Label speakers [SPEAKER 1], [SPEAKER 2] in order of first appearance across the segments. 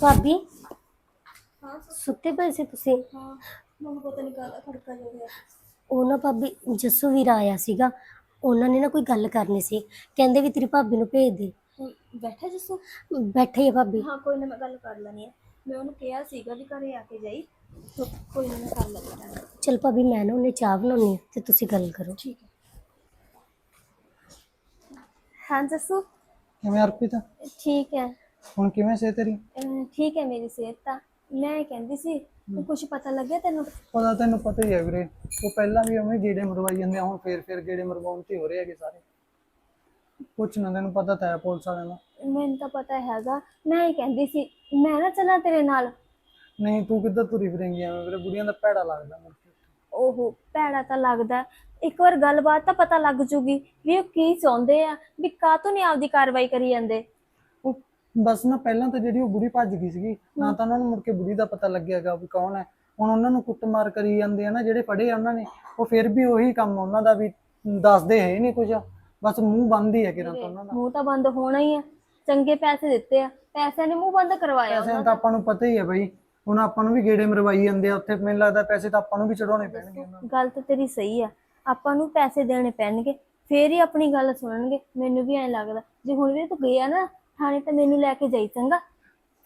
[SPEAKER 1] ਭਾਬੀ
[SPEAKER 2] ਹਾਂ
[SPEAKER 1] ਸੁੱਤੇ ਪਏ ਸੀ ਤੁਸੀਂ?
[SPEAKER 2] ਹਾਂ ਮੈਨੂੰ ਪਤਾ ਨਹੀਂ ਕਾਹਦਾ ਖੜਕਾ ਜਿਹਾ ਹੋਇਆ।
[SPEAKER 1] ਉਹ ਨਾ ਭਾਬੀ ਜੱਸੂ ਵੀਰ ਆਇਆ ਸੀਗਾ। ਉਹਨਾਂ ਨੇ ਨਾ ਕੋਈ ਗੱਲ ਕਰਨੀ ਸੀ। ਕਹਿੰਦੇ ਵੀ ਤੇਰੀ ਭਾਬੀ ਨੂੰ ਭੇਜ ਦੇ।
[SPEAKER 2] ਹੁਣ ਬੈਠਾ ਜੱਸੂ?
[SPEAKER 1] ਬੈਠੇ ਆ ਭਾਬੀ।
[SPEAKER 2] ਹਾਂ ਕੋਈ ਨਾ ਮੈਂ ਗੱਲ ਕਰ ਲੈਣੀ ਹੈ। ਮੈਂ ਉਹਨੂੰ ਕਿਹਾ ਸੀਗਾ ਵੀ ਘਰੇ ਆ ਕੇ ਜਾਈ। ਤੋ ਕੋਈ ਨਾ ਮੈਂ ਕਰ ਲੈਂਦਾ
[SPEAKER 1] ਚਲ ਭਾਬੀ ਮੈਂ ਨਾ ਉਹਨੇ ਚਾਹ ਬਣਾਉਣੀ ਹੈ ਤੇ ਤੁਸੀਂ ਗੱਲ ਕਰੋ।
[SPEAKER 2] ਠੀਕ ਹੈ। ਹਾਂ ਜੱਸੂ?
[SPEAKER 3] ਕਿਵੇਂ ਅਰਪਿਤ
[SPEAKER 2] ਠੀਕ ਹੈ।
[SPEAKER 3] ਹੁਣ ਕਿਵੇਂ ਸੇ ਤੇਰੀ?
[SPEAKER 2] ਅਹ ਠੀਕ ਹੈ ਮੇਰੀ ਸਿਹਤ ਤਾਂ। ਮੈਂ ਇਹ ਕਹਿੰਦੀ ਸੀ ਕੁਝ ਪਤਾ ਲੱਗਿਆ ਤੈਨੂੰ?
[SPEAKER 3] ਪਤਾ ਤੈਨੂੰ ਪਤਾ ਹੀ ਹੈ ਵੀਰੇ। ਉਹ ਪਹਿਲਾਂ ਵੀ ਉਵੇਂ ਗੇੜੇ ਮਰਵਾਈ ਜਾਂਦੇ ਆ, ਹੁਣ ਫੇਰ ਫੇਰ ਗੇੜੇ ਮਰਵਾਉਣ ਤੇ ਹੋ ਰਹੇ ਹੈਗੇ ਸਾਰੇ। ਕੁਛ ਨਾ ਤੈਨੂੰ ਪਤਾ ਤਾਂ ਹੈ ਪੁਲਿਸ ਵਾਲਿਆਂ ਦਾ।
[SPEAKER 2] ਮੈਨੂੰ ਤਾਂ ਪਤਾ ਹੈਗਾ। ਮੈਂ ਇਹ ਕਹਿੰਦੀ ਸੀ ਮੈਂ ਨਾ ਚੱਲਾਂ ਤੇਰੇ ਨਾਲ।
[SPEAKER 3] ਨਹੀਂ ਤੂੰ ਕਿੱਧਰ ਤੁਰੀ ਫਿਰੇਂਗੀ ਐਵੇਂ? ਵੀਰੇ ਬੁੜੀਆਂ ਦਾ ਭੈੜਾ ਲੱਗਦਾ ਕੇ।
[SPEAKER 2] ਉਹ ਭੈੜਾ ਤਾਂ ਲੱਗਦਾ। ਇੱਕ ਵਾਰ ਗੱਲਬਾਤ ਤਾਂ ਪਤਾ ਲੱਗ ਜੂਗੀ ਵੀ ਉਹ ਕੀ ਚਾਹੁੰਦੇ ਆ ਵੀ ਕਾਹਤੋਂ ਨਹੀਂ ਆਪਦੀ ਕਾਰਵਾਈ ਕਰੀ ਜਾਂਦੇ?
[SPEAKER 3] ਬਸ ਨਾ ਪਹਿਲਾਂ ਤਾਂ ਜਿਹੜੀ ਉਹ ਬੁੜੀ ਭੱਜ ਗਈ ਸੀਗੀ ਨਾ ਤਾਂ ਉਹਨਾਂ ਨੂੰ ਮੁੜ ਕੇ ਬੁੜੀ ਦਾ ਪਤਾ ਲੱਗਿਆਗਾ ਵੀ ਕੌਣ ਹੈ। ਹੁਣ ਉਹਨਾਂ ਨੂੰ ਕੁੱਟਮਾਰ ਕਰੀ ਜਾਂਦੇ ਆ ਨਾ ਜਿਹੜੇ ਫੜੇ ਆ ਉਹਨਾਂ ਨੇ ਉਹ ਫਿਰ ਵੀ ਉਹੀ ਕੰਮ ਉਹਨਾਂ ਦਾ ਵੀ ਦੱਸਦੇ ਹੈ ਨਹੀਂ ਕੁਝ। ਬਸ ਮੂੰਹ ਬੰਦ ਹੀ ਹੈ ਕਿਰਾਂ ਤਾਂ ਉਹਨਾਂ ਦਾ।
[SPEAKER 2] ਮੂੰਹ ਤਾਂ ਬੰਦ ਹੋਣਾ ਹੀ ਆ। ਚੰਗੇ ਪੈਸੇ ਦਿੱਤੇ ਆ। ਪੈਸਿਆਂ ਨੇ ਮੂੰਹ ਬੰਦ ਕਰਵਾਇਆ
[SPEAKER 3] ਪੈਸਿਆਂ ਤਾਂ ਆਪਾਂ ਨੂੰ ਪਤਾ ਹੀ ਹੈ ਬਈ। ਹੁਣ ਆਪਾਂ ਨੂੰ ਵੀ ਗੇੜੇ ਮਰਵਾਈ ਜਾਂਦੇ ਆ ਉੱਥੇ ਮੈਨੂੰ ਲੱਗਦਾ ਪੈਸੇ ਤਾਂ ਆਪਾਂ ਨੂੰ ਵੀ ਚੜਾਉਣੇ ਪੈਣਗੇ ਉਹਨਾਂ ਨੂੰ।
[SPEAKER 2] ਗੱਲ ਤਾਂ ਤੇਰੀ ਸਹੀ ਆ। ਆਪਾਂ ਨੂੰ ਪੈਸੇ ਦੇਣੇ ਪੈਣਗੇ ਫੇਰ ਹੀ ਆਪਣੀ ਗੱਲ ਸੁਣਨਗੇ। ਮੈਨੂੰ ਵੀ ਐਂ ਲੱਗਦਾ। ਜੇ ਹੁਣ ਵੀ ਤੂੰ ਗਿਆ ਨਾ ਥਾਣੇ ਤਾਂ ਮੈਨੂੰ ਲੈ ਕੇ ਜਾਈ ਚੰਗਾ।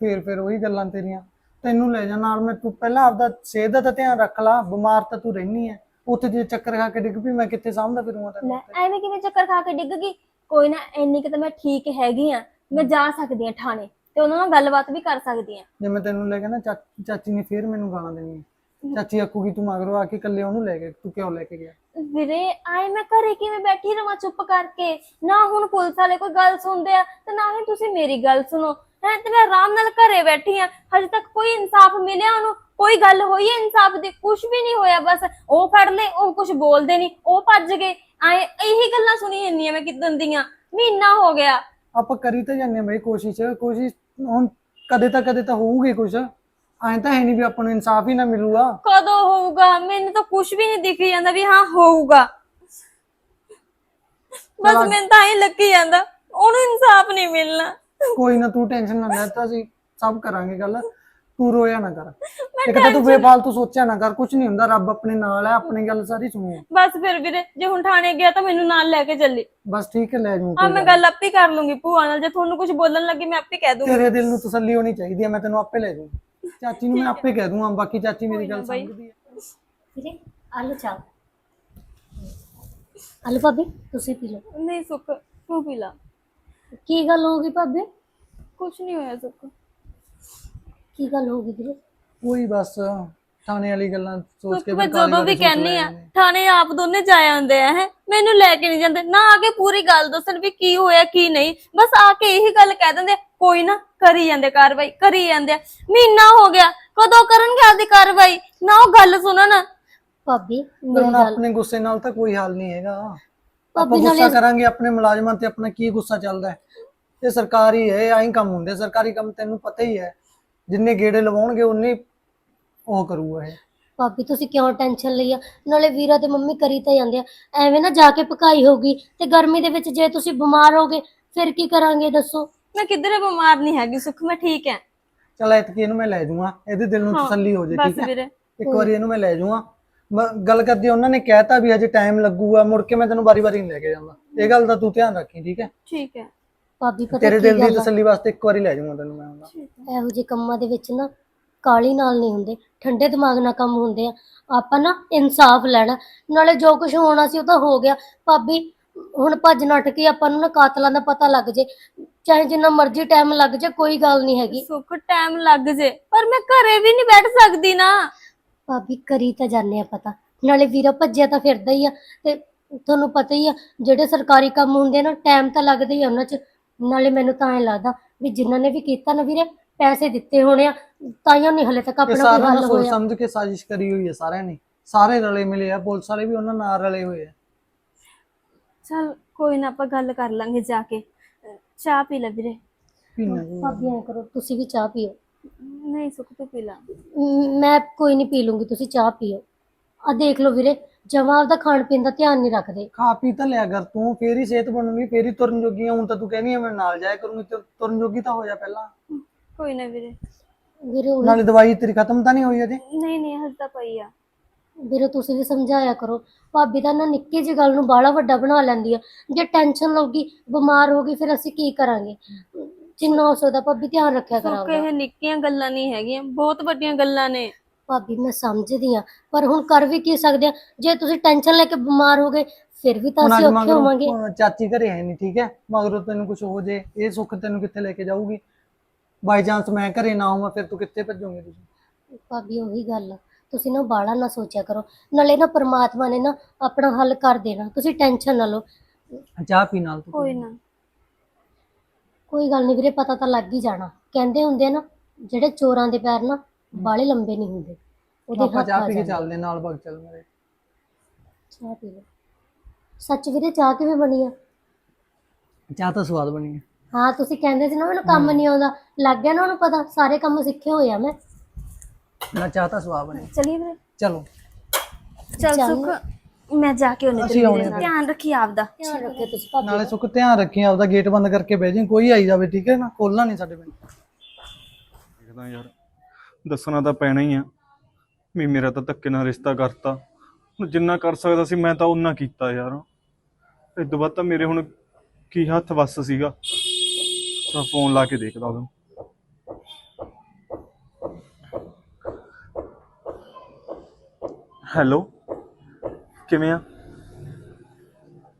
[SPEAKER 3] ਫੇਰ ਫੇਰ ਉਹੀ ਗੱਲਾਂ ਤੇਰੀਆਂ। ਤੈਨੂੰ ਲੈ ਜਾ ਨਾਲ ਮੈਂ ਤੂੰ ਪਹਿਲਾਂ ਆਪਦਾ ਸਿਹਤ ਦਾ ਤਾਂ ਧਿਆਨ ਰੱਖ ਲਾ ਬਿਮਾਰ ਤਾਂ ਤੂੰ ਰਹਿਨੀ ਹੈ ਉੱਥੇ ਜੇ ਚੱਕਰ ਖਾ ਕੇ ਡਿੱਗ ਪਈ ਮੈਂ ਕਿੱਥੇ ਸਾਂਭਦਾ ਫਿਰੂੰਗਾ ਤੈਨੂੰ
[SPEAKER 2] ਲੈ ਐਵੇਂ ਕਿਵੇਂ ਚੱਕਰ ਖਾ ਕੇ ਡਿੱਗ ਗਈ? ਕੋਈ ਨਾ ਇੰਨੀ ਕਿ ਤਾਂ ਮੈਂ ਠੀਕ ਹੈਗੀ ਆ। ਮੈਂ ਜਾ ਸਕਦੀ ਆ ਥਾਣੇ ਤੇ ਉਹਨਾਂ ਨਾਲ ਗੱਲਬਾਤ ਵੀ ਕਰ ਸਕਦੀ ਆ।
[SPEAKER 3] ਜੇ ਮੈਂ ਤੈਨੂੰ ਲੈ ਕੇ ਨਾ ਚਾ- ਚਾਚੀ ਨੇ ਫੇਰ ਮੈਨੂੰ ਗਾਲਾਂ ਦੇਣੀਆਂ। ਚਾਚੀ ਆਖੂਗੀ ਤੂੰ ਮਗਰੋਂ ਆ ਕੇ ਇਕੱਲੇ ਉਹਨੂੰ ਲੈ ਕੇ ਤੂੰ ਕਿਉਂ ਲੈ ਕੇ ਗਿਆ?
[SPEAKER 2] ਵੀਰੇ, ਆਏ ਮੈਂ ਘਰੇ ਕਿਵੇਂ ਬੈਠੀ ਰਵਾਂ ਚੁੱਪ ਕਰਕੇ? ਨਾ ਹੁਣ ਪੁਲਿਸ ਵਾਲੇ ਕੋਈ ਗੱਲ ਸੁਣਦੇ ਆ ਤੇ ਨਾ ਹੀ ਤੁਸੀਂ ਮੇਰੀ ਗੱਲ ਸੁਣੋ। ਹੈ, ਤੇ ਮੈਂ ਆਰਾਮ ਨਾਲ ਘਰੇ ਬੈਠੀ ਆ। ਹਜੇ ਤੱਕ ਕੋਈ ਇਨਸਾਫ ਮਿਲਿਆ ਉਹਨੂੰ? ਕੋਈ ਗੱਲ ਹੋਈ ਹੈ ਇਨਸਾਫ ਦੀ? ਕੁਝ ਵੀ ਨਹੀਂ ਹੋਇਆ ਬਸ। ਉਹ ਫੜ ਲਏ, ਉਹ ਕੁਝ ਬੋਲਦੇ ਨਹੀਂ, ਉਹ ਭੱਜ ਗਏ। ਆਏ ਇਹੀ ਗੱਲਾਂ ਸੁਣੀ ਜਾਂਦੀਆਂ ਮੈਂ ਕਿਦਾਂ ਦੀਆਂ। ਮਹੀਨਾ ਹੋ ਗਿਆ।
[SPEAKER 3] ਆਪਾਂ ਕਰੀ ਤਾਂ ਜਾਂਦੇ ਹਾਂ ਬਈ ਕੋਸ਼ਿਸ਼। ਕੋਸ਼ਿਸ਼ ਹੁਣ ਕਦੇ ਤਾਂ ਕਦੇ ਤਾਂ ਹੋਊਗੀ ਕੁਛ। ਐਂ ਤਾਂ ਹੈ ਨਹੀਂ ਵੀ ਆਪਾਂ ਨੂੰ ਇਨਸਾਫ ਹੀ ਨਾ ਮਿਲੂਗਾ।
[SPEAKER 2] ਕਦੋਂ ਹੋਊਗਾ? ਮੈਨੂੰ ਤਾਂ ਕੁਝ ਵੀ ਨਹੀਂ ਦਿਖੀ ਜਾਂਦਾ ਵੀ ਹਾਂ ਹੋਊਗਾ। ਬਸ ਮੈਨੂੰ ਤਾਂ ਹੀ ਲੱਗੀ ਜਾਂਦਾ ਉਹਨੂੰ ਇਨਸਾਫ ਨਹੀਂ ਮਿਲਣਾ।
[SPEAKER 3] ਕੋਈ ਨਾ ਤੂੰ ਟੈਨਸ਼ਨ ਨਾ ਲੈ ਤਾਂ ਅਸੀਂ ਸਭ ਕਰਾਂਗੇ ਗੱਲ। ਤੂੰ ਰੋਇਆ ਨਾ ਕਰ। ਇੱਕ ਤਾਂ ਤੂੰ ਬੇਫਾਲਤੂ ਸੋਚਿਆ ਨਾ ਕਰ ਕੁਝ ਨਹੀਂ ਹੁੰਦਾ ਰੱਬ ਆਪਣੇ ਨਾਲ ਹੈ ਆਪਣੀ ਗੱਲ ਸਾਰੀ ਸੁਣੂ
[SPEAKER 2] ਬਸ ਫਿਰ ਵੀਰੇ ਜੇ ਹੁਣ ਥਾਣੇ ਗਿਆ ਤਾਂ ਮੈਨੂੰ ਨਾਲ ਲੈ ਕੇ ਚੱਲੀ।
[SPEAKER 3] ਬਸ ਠੀਕ ਹੈ ਲੈ ਜੂ
[SPEAKER 2] ਆ ਮੈਂ ਗੱਲ ਆਪੇ ਕਰ ਲੂੰਗੀ ਭੂਆ ਨਾਲ ਜੇ ਤੁਹਾਨੂੰ ਕੁਝ ਬੋਲਣ ਲੱਗੀ ਮੈਂ ਆਪੇ ਕਹਿ ਦੂੰਗੀ।
[SPEAKER 3] ਤੇਰੇ ਦਿਲ ਨੂੰ ਤਸੱਲੀ ਹੋਣੀ ਚਾਹੀਦੀ ਹੈ ਮੈਂ ਤੈਨੂੰ ਆਪੇ ਲੈ ਜੂ ਚਾਚੀ ਨੂੰ ਮੈਂ ਆਪੇ ਕਹਿ ਦੂੰਗਾ ਬਾਕੀ ਚਾਚੀ ਮੇਰੀ ਗੱਲ ਸਮਝਦੀ ਹੈ
[SPEAKER 1] ਵੀਰੇ ਆਲੂ ਚਾਹ ਆਲੂ ਭਾਬੀ ਤੁਸੀਂ ਪੀ ਲਓ
[SPEAKER 2] ਨਹੀਂ ਸੁੱਖ ਤੂੰ ਪੀ ਲਾ
[SPEAKER 1] ਕੀ ਗੱਲ ਹੋ ਗਈ ਭਾਬੀ
[SPEAKER 2] ਕੁਝ ਨਹੀਂ ਹੋਇਆ ਸੁੱਖ
[SPEAKER 1] ਕੀ ਗੱਲ ਹੋ ਗਈ ਵੀਰੇ
[SPEAKER 3] ਕੋਈ ਬਸ ਥਾਣੇ ਵਾਲੀ ਗੱਲਾਂ ਸੋਚ ਕੇ
[SPEAKER 2] ਮੈਂ ਜਦੋਂ ਵੀ ਕਹਿੰਨੀ ਆ। ਥਾਣੇ ਆਪ ਦੋਨੇ ਜਾ ਆਉਂਦੇ ਆ ਹੈ? ਮੈਨੂੰ ਲੈ ਕੇ ਨਹੀਂ ਜਾਂਦੇ। ਨਾ ਆ ਕੇ ਪੂਰੀ ਗੱਲ ਦੱਸਣ ਵੀ ਕੀ ਹੋਇਆ ਕੀ ਨਹੀਂ। ਬਸ ਆ ਕੇ ਇਹੀ ਗੱਲ ਕਹਿ ਦਿੰਦੇ ਕੋਈ ਨਾ ਕਰੀ ਜਾਂਦੇ ਕਾਰਵਾਈ ਕਰੀ ਜਾਂਦੇ। ਮਹੀਨਾ ਹੋ ਗਿਆ ਕਦੋਂ ਕਰਨਗੇ ਆਪਦੀ ਕਾਰਵਾਈ? ਨਾ ਉਹ ਗੱਲ ਸੁਣਨ।
[SPEAKER 1] ਭਾਬੀ
[SPEAKER 3] ਹੁਣ ਆਪਣੇ ਗੁੱਸੇ ਨਾਲ ਤਾਂ ਕੋਈ ਹੱਲ ਨਹੀਂ ਹੈਗਾ।
[SPEAKER 1] ਭਾਬੀ
[SPEAKER 3] ਗੁੱਸਾ
[SPEAKER 1] ਨਾਲੇ
[SPEAKER 3] ਕਰਾਂਗੇ ਆਪਣੇ ਮੁਲਾਜ਼ਮਾਂ ਤੇ ਆਪਣਾ ਕੀ ਗੁੱਸਾ ਚੱਲਦਾ ਹੈ? ਇਹ ਸਰਕਾਰੀ ਹੈ ਐਂ ਕੰਮ ਹੁੰਦੇ ਸਰਕਾਰੀ ਕੰਮ ਤੈਨੂੰ ਪਤਾ ਹੀ ਹੈ। ਜਿੰਨੇ ਗੇੜੇ ਲਵਾਉਣਗੇ ਉਨੇ ਉਹ ਕਰੂਗਾ ਇਹ।
[SPEAKER 1] ਭਾਬੀ ਤੁਸੀਂ ਕਿਉਂ ਟੈਨਸ਼ਨ ਲਈ ਆ? ਨਾਲੇ ਵੀਰਾ ਤੇ ਮੰਮੀ ਕਰੀ ਤਾਂ ਜਾਂਦੇ ਆ। ਐਵੇਂ ਨਾ ਜਾ ਕੇ ਪਕਾਈ ਹੋਗੀ ਤੇ ਗਰਮੀ ਦੇ ਵਿੱਚ ਜੇ ਤੁਸੀਂ ਬਿਮਾਰ ਹੋਗੇ ਫਿਰ ਕੀ ਕਰਾਂਗੇ ਦੱਸੋ?
[SPEAKER 2] ਮੈਂ ਕਿਧਰੇ ਬਿਮਾਰ ਨਹੀਂ ਹੈਗੀ ਸੁੱਖ ਮੈਂ ਠੀਕ ਹੈ।
[SPEAKER 3] ਚਲ ਐਤਕੀ ਇਹਨੂੰ ਮੈਂ ਲੈ ਜਾਊਂਗਾ। ਇਹਦੇ ਦਿਲ ਨੂੰ ਤਸੱਲੀ ਹੋ ਜੇ
[SPEAKER 2] ਬਸ
[SPEAKER 3] ਠੀਕ ਹੈ?
[SPEAKER 2] ਵੀਰੇ।
[SPEAKER 3] ਇੱਕ ਵਾਰੀ ਇਹਨੂੰ ਮੈਂ ਲੈ ਜਾਊਂਗਾ। ਮ- ਗੱਲ ਕਰਦੀ ਉਹਨਾਂ ਨੇ ਕਹਿਤਾ ਵੀ ਹਜੇ ਟਾਈਮ ਲੱਗੂਗਾ ਮੁੜ ਕੇ ਮੈਂ ਤੈਨੂੰ ਵਾਰੀ-ਵਾਰੀ ਨਹੀਂ ਲੈ ਕੇ ਜਾਂਦਾ। ਇਹ ਗੱਲ ਦਾ ਤੂੰ ਧਿਆਨ ਰੱਖੀ ਠੀਕ ਹੈ?
[SPEAKER 2] ਠੀਕ ਹੈ।
[SPEAKER 1] ਭਾਬੀ ਪਤਾ
[SPEAKER 3] ਤੇਰੇ ਦਿਲ ਦੀ ਤਸੱਲੀ ਵਾਸਤੇ ਇੱਕ ਵਾਰੀ ਲੈ ਜਾਊਂਗਾ ਤੈਨੂੰ ਮੈਂ ਆਉਂਦਾ।
[SPEAKER 1] ਇਹੋ ਜਿਹੇ ਕੰਮਾਂ ਦੇ ਵਿੱਚ ਨਾ ਕਾਲੀ ਨਾਲ ਨਹੀਂ ਹੁੰਦੇ। ਠੰਡੇ ਦਿਮਾਗ ਨਾਲ ਕੰਮ ਹੁੰਦੇ ਆ। ਆਪਾਂ ਨਾ ਇਨਸਾਫ ਲੈਣਾ। ਨਾਲੇ ਜੋ ਕੁਝ ਹੋਣਾ ਸੀ ਉਹ ਤਾਂ ਹੋ ਗਿਆ। ਭਾਬੀ ਹੁਣ ਭੱਜ ਨੱਠ ਕੇ ਆਪਾਂ ਨੂੰ ਨਾ ਕਾਤਲਾਂ ਦਾ ਪਤਾ ਲੱਗ ਜੇ। ਚਾਹੇ ਜਿੰਨਾ ਮਰਜ਼ੀ ਟਾਈਮ ਲੱਗ ਜੇ ਕੋਈ ਗੱਲ ਨਹੀਂ ਹੈਗੀ।
[SPEAKER 2] ਸੁੱਖ ਟਾਈਮ ਲੱਗ ਜੇ। ਪਰ ਮੈਂ ਘਰੇ ਵੀ ਨਹੀਂ ਬੈਠ ਸਕਦੀ ਨਾ।
[SPEAKER 1] ਭਾਬੀ ਕਰੀ ਤਾਂ ਜਾਂਦੇ ਆ ਪਤਾ। ਨਾਲੇ ਵੀਰਾ ਭੱਜਿਆ ਤਾਂ ਫਿਰਦਾ ਹੀ ਆ। ਤੇ ਤੁਹਾਨੂੰ ਪਤਾ ਹੀ ਆ ਜਿਹੜੇ ਸਰਕਾਰੀ ਕੰਮ ਹੁੰਦੇ ਨਾ ਟਾਈਮ ਤਾਂ ਲੱਗਦਾ ਹੀ ਆ ਉਹਨਾਂ 'ਚ। ਨਾਲੇ ਮੈਨੂੰ ਤਾਂ ਐਂ ਲੱਗਦਾ ਵੀ ਜਿਨ੍ਹਾਂ ਨੇ ਵੀ ਕੀਤਾ ਨਾ ਵੀਰੇ ਪੈਸੇ ਦਿੱਤੇ ਹੋਣੇ ਆ ਤਾਈਓ ਨਹੀਂ ਹਲੇ ਤੱਕ
[SPEAKER 3] ਇਹ
[SPEAKER 1] ਆਪਣਾ ਕੋਈ
[SPEAKER 3] ਸਾਰਾ
[SPEAKER 1] ਹੱਲ
[SPEAKER 3] ਸੋਚ
[SPEAKER 1] ਹੋਇਆ।
[SPEAKER 3] ਸਮਝ ਕੇ ਸਾਜ਼ਿਸ਼ ਕਰੀ ਹੋਈ ਹੈ ਸਾਰਿਆਂ ਨੇ। ਸਾਰੇ ਰਲੇ ਮਿਲੇ ਆ ਪੁਲਿਸ ਵਾਲੇ ਵੀ ਉਹਨਾਂ ਨਾਲ ਰਲੇ ਹੋਏ ਆ।
[SPEAKER 2] ਚਲ ਕੋਈ ਨਾ ਆਪਾਂ ਗੱਲ ਕਰ ਲਾਂਗੇ ਜਾ ਕੇ। ਅਹ ਚਾਹ ਪੀ ਲੈ ਵੀਰੇ।
[SPEAKER 3] ਪੀਣਾ।
[SPEAKER 1] ਭਾਬੀ ਐਂ ਕਰੋ ਤੁਸੀਂ ਵੀ ਚਾਹ ਪੀਓ।
[SPEAKER 2] ਨਹੀਂ ਸੁੱਖ ਤੂੰ ਪੀ ਲਾ।
[SPEAKER 1] ਮ, ਮੈਂ ਕੋਈ ਨਹੀਂ ਪੀ ਲੂੰਗੀ ਤੁਸੀਂ ਚਾਹ ਪੀਓ। ਆ ਦੇਖ ਲਓ ਵੀਰੇ ਜਮਾ ਆਪਦਾ ਖਾਣ ਪੀਣ ਦਾ ਧਿਆਨ ਨਹੀਂ ਰੱਖਦੇ।
[SPEAKER 3] ਖਾ ਪੀ ਤਾਂ ਲਿਆ ਕਰ ਤੂੰ ਫੇਰ ਹੀ ਸਿਹਤ ਬਣੂਗੀ ਫੇਰ ਹੀ ਤੁਰਨ ਜੋਗੀ ਆ। ਹੁਣ ਤਾਂ ਤੂੰ ਕਹਿੰਦੀ ਆ ਮੈਂ ਨਾਲ ਜਾਇਆ ਕਰੂੰਗੀ ਤੇ ਤੁਰਨ ਜੋਗੀ ਤਾਂ ਹੋ ਜਾ ਪਹਿਲਾਂ।
[SPEAKER 2] ਕੋਈ ਨਾ ਵੀਰੇ।
[SPEAKER 1] ਵੀਰੇ ਉਹੀ
[SPEAKER 3] ਨਾਲੇ ਦਵਾਈ ਤੇਰੀ ਖਤਮ ਤਾਂ ਨਹੀਂ ਹੋਈ ਅਜੇ
[SPEAKER 2] ਨਹੀਂ ਨਹੀਂ ਹਜੇ ਪਈ ਆ।
[SPEAKER 1] ਵੀਰੇ ਤੁਸੀਂ ਵੀ ਸਮਝਾਇਆ ਕਰੋ। ਭਾਬੀ ਤਾਂ ਨਾ ਨਿੱਕੀ ਜਿਹੀ ਗੱਲ ਨੂੰ ਬਾਹਲਾ ਵੱਡਾ ਬਣਾ ਲੈਂਦੀ ਆ। ਜੇ ਟੈਨਸ਼ਨ ਲਊਗੀ ਬਿਮਾਰ ਹੋ ਗਈ ਫਿਰ ਅਸੀਂ ਕੀ ਕਰਾਂਗੇ? ਜਿੰਨਾ ਹੋ ਸਕਦਾ ਭਾਬੀ ਧਿਆਨ ਰੱਖਿਆ ਕਰਾਂਗੇ
[SPEAKER 2] ਇਹ ਨਿੱਕੀਆਂ ਗੱਲਾਂ ਨਹੀਂ ਹੈਗੀਆਂ ਬਹੁਤ ਵੱਡੀਆਂ ਗੱਲਾਂ ਨੇ।
[SPEAKER 1] ਭਾਬੀ ਮੈਂ ਸਮਝਦੀ ਆ। ਪਰ ਹੁਣ ਕਰ ਵੀ ਕੀ ਸਕਦੇ ਆ? ਜੇ ਤੁਸੀਂ ਟੈਨਸ਼ਨ ਲੈ ਕੇ ਬਿਮਾਰ ਹੋ ਗਏ ਫਿਰ ਵੀ ਤਾਂ ਅਸੀਂ ਔਖੇ ਹੋਵਾਂਗੇ।
[SPEAKER 3] ਅਹ ਚਾਚੀ ਘਰੇ ਹੈ ਨਹੀਂ ਠੀਕ ਹੈ? ਮਗਰੋਂ ਤੈਨੂੰ ਕੁਝ ਹੋ ਜੇ ਇਹ ਸੁੱਖ ਤੈਨੂੰ ਕਿੱਥੇ ਲੈ ਕੇ ਜਾਊਗੀ? ਬਾਈ ਚਾਂਸ ਮੈਂ ਘਰੇ ਨਾ ਹੋਵਾਂ ਫਿਰ ਤੂੰ ਕਿੱਥੇ ਭੱਜੋਗੇ ਤੁਸੀਂ?
[SPEAKER 1] ਭਾਬੀ ਉਹੀ ਗੱਲ ਆ। ਤੁਸੀਂ ਨਾ ਬਾਹਲਾ ਨਾ ਸੋਚਿਆ ਕਰੋ। ਨਾਲੇ ਨਾ ਪ੍ਰਮਾਤਮਾ ਨੇ ਨਾ ਆਪਣਾ ਹੱਲ ਕਰ ਦੇਣਾ। ਤੁਸੀਂ ਟੈਨਸ਼ਨ ਨਾ ਲਓ।
[SPEAKER 3] ਚਾਹ ਪੀ ਨਾਲ ਤੂੰ
[SPEAKER 2] ਕੋਈ ਨਾ।
[SPEAKER 1] ਕੋਈ ਗੱਲ ਨਹੀਂ ਵੀਰੇ ਪਤਾ ਤਾਂ ਲੱਗ ਹੀ ਜਾਣਾ। ਕਹਿੰਦੇ ਹੁੰਦੇ ਆ ਨਾ ਜਿਹੜੇ ਚੋਰਾਂ ਦੇ ਪੈਰ ਨਾ ਬਾਲੇ ਲੰਬੇ ਨਹੀਂ ਹੁੰਦੇ। ਉਹਦੇ
[SPEAKER 3] ਆਪਾਂ
[SPEAKER 1] ਹੱਥ
[SPEAKER 3] ਚਾਹ
[SPEAKER 1] ਆ
[SPEAKER 3] ਪੀ ਕੇ
[SPEAKER 1] ਜਾਂਦੇ।
[SPEAKER 3] ਚੱਲਦੇ ਨਾਲ ਭਗ ਚੱਲ ਮੇਰੇ।
[SPEAKER 1] ਚਾਹ ਪੀ ਲਓ। ਸੱਚ ਵੀਰੇ ਚਾਹ ਕਿਵੇਂ ਬਣੀ ਆ?
[SPEAKER 3] ਚਾਹ ਤਾਂ ਸਵਾਦ ਬਣੀ ਹੈ
[SPEAKER 1] ਹਾਂ ਤੁਸੀਂ ਕਹਿੰਦੇ ਸੀ ਨਾ ਮੈਨੂੰ ਕੰਮ ਨਹੀਂ ਆਉਂਦਾ। ਲੱਗ ਗਿਆ ਨਾ ਉਹਨੂੰ ਪਤਾ ਸਾਰੇ ਕੰਮ ਸਿੱਖੇ ਹੋਏ ਆ ਮੈਂ।
[SPEAKER 3] ਨਾ ਚਾਹ ਤਾਂ ਸਵਾਦ ਬਣੀ।
[SPEAKER 2] ਚਲਿਏ ਵੀਰੇ।
[SPEAKER 3] ਚਲੋ।
[SPEAKER 2] ਚੱਲ
[SPEAKER 1] ਚੱਲ।
[SPEAKER 2] ਸੁੱਖ ਮੈਂ ਜਾ ਕੇ ਉਹਨੇ
[SPEAKER 3] ਅਸੀਂ
[SPEAKER 2] ਨਾਲ ਧਿਆਨ ਰੱਖੀ ਆਪਦਾ।
[SPEAKER 1] ਧਿਆਨ ਰੱਖਿਓ ਤੁਸੀਂ ਭਾਬੀ
[SPEAKER 3] ਨਾਲੇ ਸੁੱਖ ਧਿਆਨ ਰੱਖੀ ਆਪਦਾ ਗੇਟ ਬੰਦ ਕਰਕੇ ਬਹਿ ਜੀ ਕੋਈ ਆਈ ਜਾਵੇ ਠੀਕ ਹੈ ਨਾ? ਖੋਲਣਾ ਨਹੀਂ ਸਾਡੇ ਪਿੰਡ।
[SPEAKER 4] ਦੇਖਦਾ ਯਾਰ ਦੱਸਣਾ ਤਾਂ ਪੈਣਾ ਹੀ ਆ। ਵੀ ਮੇਰਾ ਤਾਂ ਧੱਕੇ ਨਾਲ ਰਿਸ਼ਤਾ ਕਰਤਾ। ਹੁਣ ਜਿੰਨਾ ਕਰ ਸਕਦਾ ਸੀ ਮੈਂ ਤਾਂ ਉਹਨਾਂ ਕੀਤਾ ਯਾਰ। ਇਸ ਤੋਂ ਬਾਅਦ ਤਾਂ ਮੇਰੇ ਹੁਣ ਕੀ ਹੱਥ ਵੱਸ ਸੀਗਾ। ਤਾਂ ਫੋਨ ਲਾ ਕੇ ਦੇਖਦਾ ਉਹਨੂੰ। ਹੈਲੋ ਕਿਵੇਂ ਆ?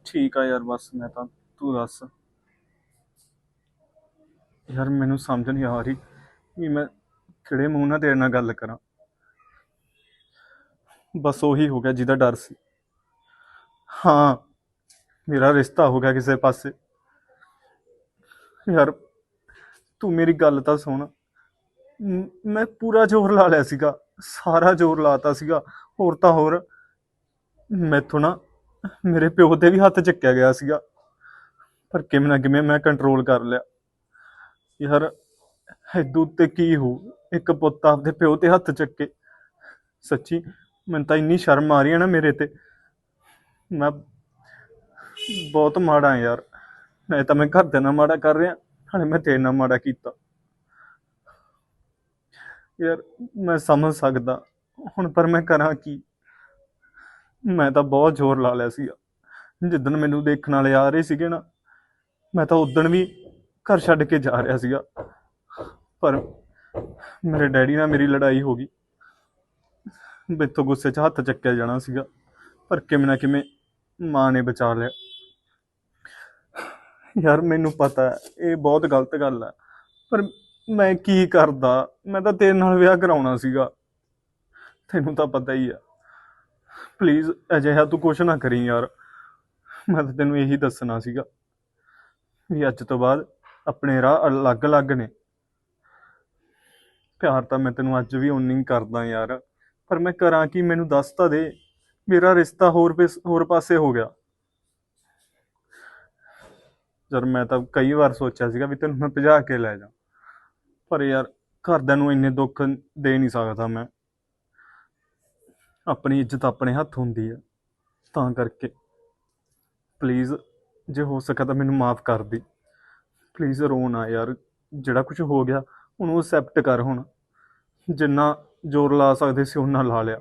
[SPEAKER 4] ਠੀਕ ਆ ਯਾਰ, ਬਸ ਮੈਂ ਤਾਂ, ਤੂੰ ਦੱਸ? ਯਾਰ ਮੈਨੂੰ ਸਮਝ ਨਹੀਂ ਆ ਰਹੀ ਵੀ ਮੈਂ ਕਿਹੜੇ ਮੂੰਹ ਨਾਲ ਤੇਰੇ ਨਾਲ ਗੱਲ ਕਰਾਂ। ਬਸ ਉਹੀ ਹੋ ਗਿਆ ਜਿਹਦਾ ਡਰ ਸੀ। ਹਾਂ, ਮੇਰਾ ਰਿਸ਼ਤਾ ਹੋ ਗਿਆ ਕਿਸੇ ਪਾਸੇ। ਯਾਰ, ਤੂੰ ਮੇਰੀ ਗੱਲ ਤਾਂ ਸੁਣ। ਮ- ਮੈਂ ਪੂਰਾ ਜ਼ੋਰ ਲਾ ਲਿਆ ਸੀਗਾ, ਸਾਰਾ ਜ਼ੋਰ ਲਾਤਾ ਸੀਗਾ। ਹੋਰ ਤਾਂ ਹੋਰ, ਮੈਥੋਂ ਨਾ ਮੇਰੇ ਪਿਓ ਤੇ ਵੀ ਹੱਥ ਚੱਕਿਆ ਗਿਆ ਸੀਗਾ। ਪਰ ਕਿਵੇਂ ਨਾ ਕਿਵੇਂ ਮੈਂ ਕੰਟਰੋਲ ਕਰ ਲਿਆ। ਯਾਰ ਇਦੂ ਉੱਤੇ ਕੀ ਹੋ, ਇੱਕ ਪੁੱਤ ਆਪਦੇ ਪਿਓ ਤੇ ਹੱਥ ਚੱਕੇ। ਸੱਚੀ, ਮੈਨੂੰ ਤਾਂ ਇੰਨੀ ਸ਼ਰਮ ਆ ਰਹੀ ਹੈ ਨਾ ਮੇਰੇ ਤੇ। ਮੈਂ ਬਹੁਤ ਮਾੜਾ ਯਾਰ। ਨਹੀਂ ਤਾਂ ਮੈਂ ਘਰ ਦੇ ਨਾਲ ਮਾੜਾ ਕਰ ਰਿਹਾ ਹਾਲੇ ਮੈਂ ਤੇਰੇ ਨਾਲ ਮਾੜਾ ਕੀਤਾ। ਯਾਰ, ਮੈਂ ਸਮਝ ਸਕਦਾ, ਹੁਣ ਪਰ ਮੈਂ ਕਰਾਂ ਕੀ? ਮੈਂ ਤਾਂ ਬਹੁਤ ਜ਼ੋਰ ਲਾ ਲਿਆ ਸੀਗਾ। ਜਿੱਦਣ ਮੈਨੂੰ ਦੇਖਣ ਵਾਲੇ ਆ ਰਹੇ ਸੀਗੇ ਨਾ, ਮੈਂ ਤਾਂ ਉਦਣ ਵੀ ਘਰ ਛੱਡ ਕੇ ਜਾ ਰਿਹਾ ਸੀਗਾ। ਪਰ ਮੇਰੇ ਡੈਡੀ ਨਾਲ ਮੇਰੀ ਲੜਾਈ ਹੋ ਗਈ। ਮੈਥੋਂ ਗੁੱਸੇ 'ਚ ਹੱਥ ਚੱਕਿਆ ਜਾਣਾ ਸੀਗਾ। ਪਰ ਕਿਵੇਂ ਨਾ ਕਿਵੇਂ ਮਾਂ ਨੇ ਬਚਾ ਲਿਆ। ਯਾਰ ਮੈਨੂੰ ਪਤਾ ਹੈ, ਇਹ ਬਹੁਤ ਗਲਤ ਗੱਲ ਹੈ। ਪਰ ਮੈਂ ਕੀ ਕਰਦਾ? ਮੈਂ ਤਾਂ ਤੇਰੇ ਨਾਲ ਵਿਆਹ ਕਰਾਉਣਾ ਸੀਗਾ। ਤੈਨੂੰ ਤਾਂ ਪਤਾ ਹੀ ਆ ਪਲੀਜ਼ ਅਜਿਹਾ ਤੂੰ ਕੁਛ ਨਾ ਕਰੀ ਯਾਰ। ਮੈਂ ਤਾਂ ਤੈਨੂੰ ਇਹੀ ਦੱਸਣਾ ਸੀਗਾ ਵੀ ਅੱਜ ਤੋਂ ਬਾਅਦ ਆਪਣੇ ਰਾਹ ਅਲੱਗ-ਅਲੱਗ ਨੇ। ਪਿਆਰ ਤਾਂ ਮੈਂ ਤੈਨੂੰ ਅੱਜ ਵੀ ਉਨੀ ਹੀ ਕਰਦਾ ਯਾਰ। ਪਰ ਮੈਂ ਕਰਾਂ ਕੀ? ਮੈਨੂੰ ਦੱਸ ਤਾਂ ਦੇ। ਮੇਰਾ ਰਿਸ਼ਤਾ ਹੋਰ ਪਿਸ- ਹੋਰ ਪਾਸੇ ਹੋ ਗਿਆ। ਯਾਰ ਮੈਂ ਤਾਂ ਕਈ ਵਾਰ ਸੋਚਿਆ ਸੀਗਾ ਵੀ ਤੈਨੂੰ ਮੈਂ ਭਜਾ ਕੇ ਲੈ ਜਾ। ਪਰ ਯਾਰ ਘਰਦਿਆਂ ਨੂੰ ਇੰਨੇ ਦੁੱਖ ਦੇ ਨਹੀਂ ਸਕਦਾ ਮੈਂ। ਆਪਣੀ ਇੱਜ਼ਤ ਆਪਣੇ ਹੱਥ ਹੁੰਦੀ ਹੈ ਤਾਂ ਕਰਕੇ ਪਲੀਜ਼ ਜੇ ਹੋ ਸਕੇ ਤਾਂ ਮੈਨੂੰ ਮਾਫ ਕਰ ਦੇ। ਪਲੀਜ਼ ਰੋ ਨਾ ਯਾਰ, ਜਿਹੜਾ ਕੁਝ ਹੋ ਗਿਆ ਉਹਨੂੰ ਅਸੈਪਟ ਕਰ ਹੁਣ। ਜਿੰਨਾ ਜ਼ੋਰ ਲਾ ਸਕਦੇ ਸੀ ਉਹਨਾਂ ਲਾ ਲਿਆ।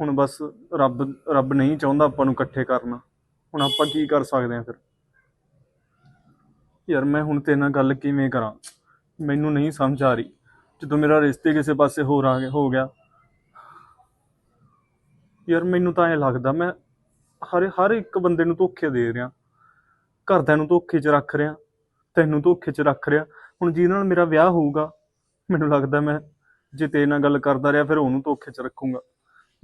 [SPEAKER 4] ਹੁਣ ਬਸ ਰੱਬ ਰੱਬ ਨਹੀਂ ਚਾਹੁੰਦਾ ਆਪਾਂ ਨੂੰ ਇਕੱਠੇ ਕਰਨਾ। ਹੁਣ ਆਪਾਂ ਕੀ ਕਰ ਸਕਦੇ ਹਾਂ ਫਿਰ? ਯਾਰ ਮੈਂ ਹੁਣ ਤੇਰੇ ਨਾਲ ਗੱਲ ਕਿਵੇਂ ਕਰਾਂ? ਮੈਨੂੰ ਨਹੀਂ ਸਮਝ ਆ ਰਹੀ। ਜਦੋਂ ਮੇਰਾ ਰਿਸ਼ਤੇ ਕਿਸੇ ਪਾਸੇ ਹੋਰ ਆ ਗਿਆ ਹੋ ਗਿਆ। ਯਾਰ ਮੈਨੂੰ ਤਾਂ ਇਹ ਲੱਗਦਾ ਮੈਂ ਹਰ ਹਰ ਇੱਕ ਬੰਦੇ ਨੂੰ ਧੋਖੇ ਦੇ ਰਿਹਾ। ਘਰਦਿਆਂ ਨੂੰ ਧੋਖੇ 'ਚ ਰੱਖ ਰਿਹਾ, ਤੈਨੂੰ ਧੋਖੇ 'ਚ ਰੱਖ ਰਿਹਾ। ਹੁਣ ਜਿਹਦੇ ਨਾਲ ਮੇਰਾ ਵਿਆਹ ਹੋਊਗਾ, ਮੈਨੂੰ ਲੱਗਦਾ ਮੈਂ ਜੇ ਤੇਰੇ ਨਾਲ ਗੱਲ ਕਰਦਾ ਰਿਹਾ, ਫਿਰ ਉਹਨੂੰ ਧੋਖੇ 'ਚ ਰੱਖੂੰਗਾ।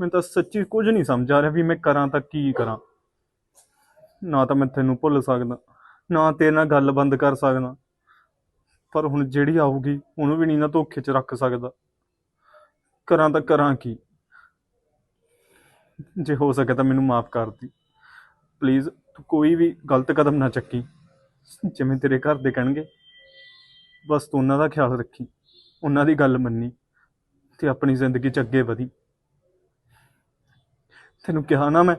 [SPEAKER 4] ਮੈਨੂੰ ਤਾਂ ਸੱਚੀ ਕੁਝ ਨਹੀਂ ਸਮਝ ਆ ਰਿਹਾ ਵੀ ਮੈਂ ਕਰਾਂ ਤਾਂ ਕੀ ਕਰਾਂ। ਨਾ ਤਾਂ ਮੈਂ ਤੈਨੂੰ ਭੁੱਲ ਸਕਦਾ। ਨਾ ਤੇਰੇ ਨਾਲ ਗੱਲ ਬੰਦ ਕਰ ਸਕਦਾ। ਪਰ ਹੁਣ ਜਿਹੜੀ ਆਊਗੀ, ਉਹਨੂੰ ਵੀ ਨਹੀਂ ਨਾ ਧੋਖੇ 'ਚ ਰੱਖ ਸਕਦਾ। ਕਰਾਂ ਤਾਂ ਕਰਾਂ ਕੀ? ਜੇ ਹੋ ਸਕੇ ਤਾਂ ਮੈਨੂੰ ਮਾਫ ਕਰ ਦੀ। ਪਲੀਜ਼ ਤੂੰ ਕੋਈ ਵੀ ਗਲਤ ਕਦਮ ਨਾ ਚੱਕੀ। ਜਿਵੇਂ ਤੇਰੇ ਘਰ ਦੇ ਕਹਿਣਗੇ। ਬਸ ਤੂੰ ਉਹਨਾਂ ਦਾ ਖਿਆਲ ਰੱਖੀ। ਉਹਨਾਂ ਦੀ ਗੱਲ ਮੰਨੀ। ਤੇ ਆਪਣੀ ਜ਼ਿੰਦਗੀ 'ਚ ਅੱਗੇ ਵਧੀ। ਤੈਨੂੰ ਕਿਹਾ ਨਾ ਮੈਂ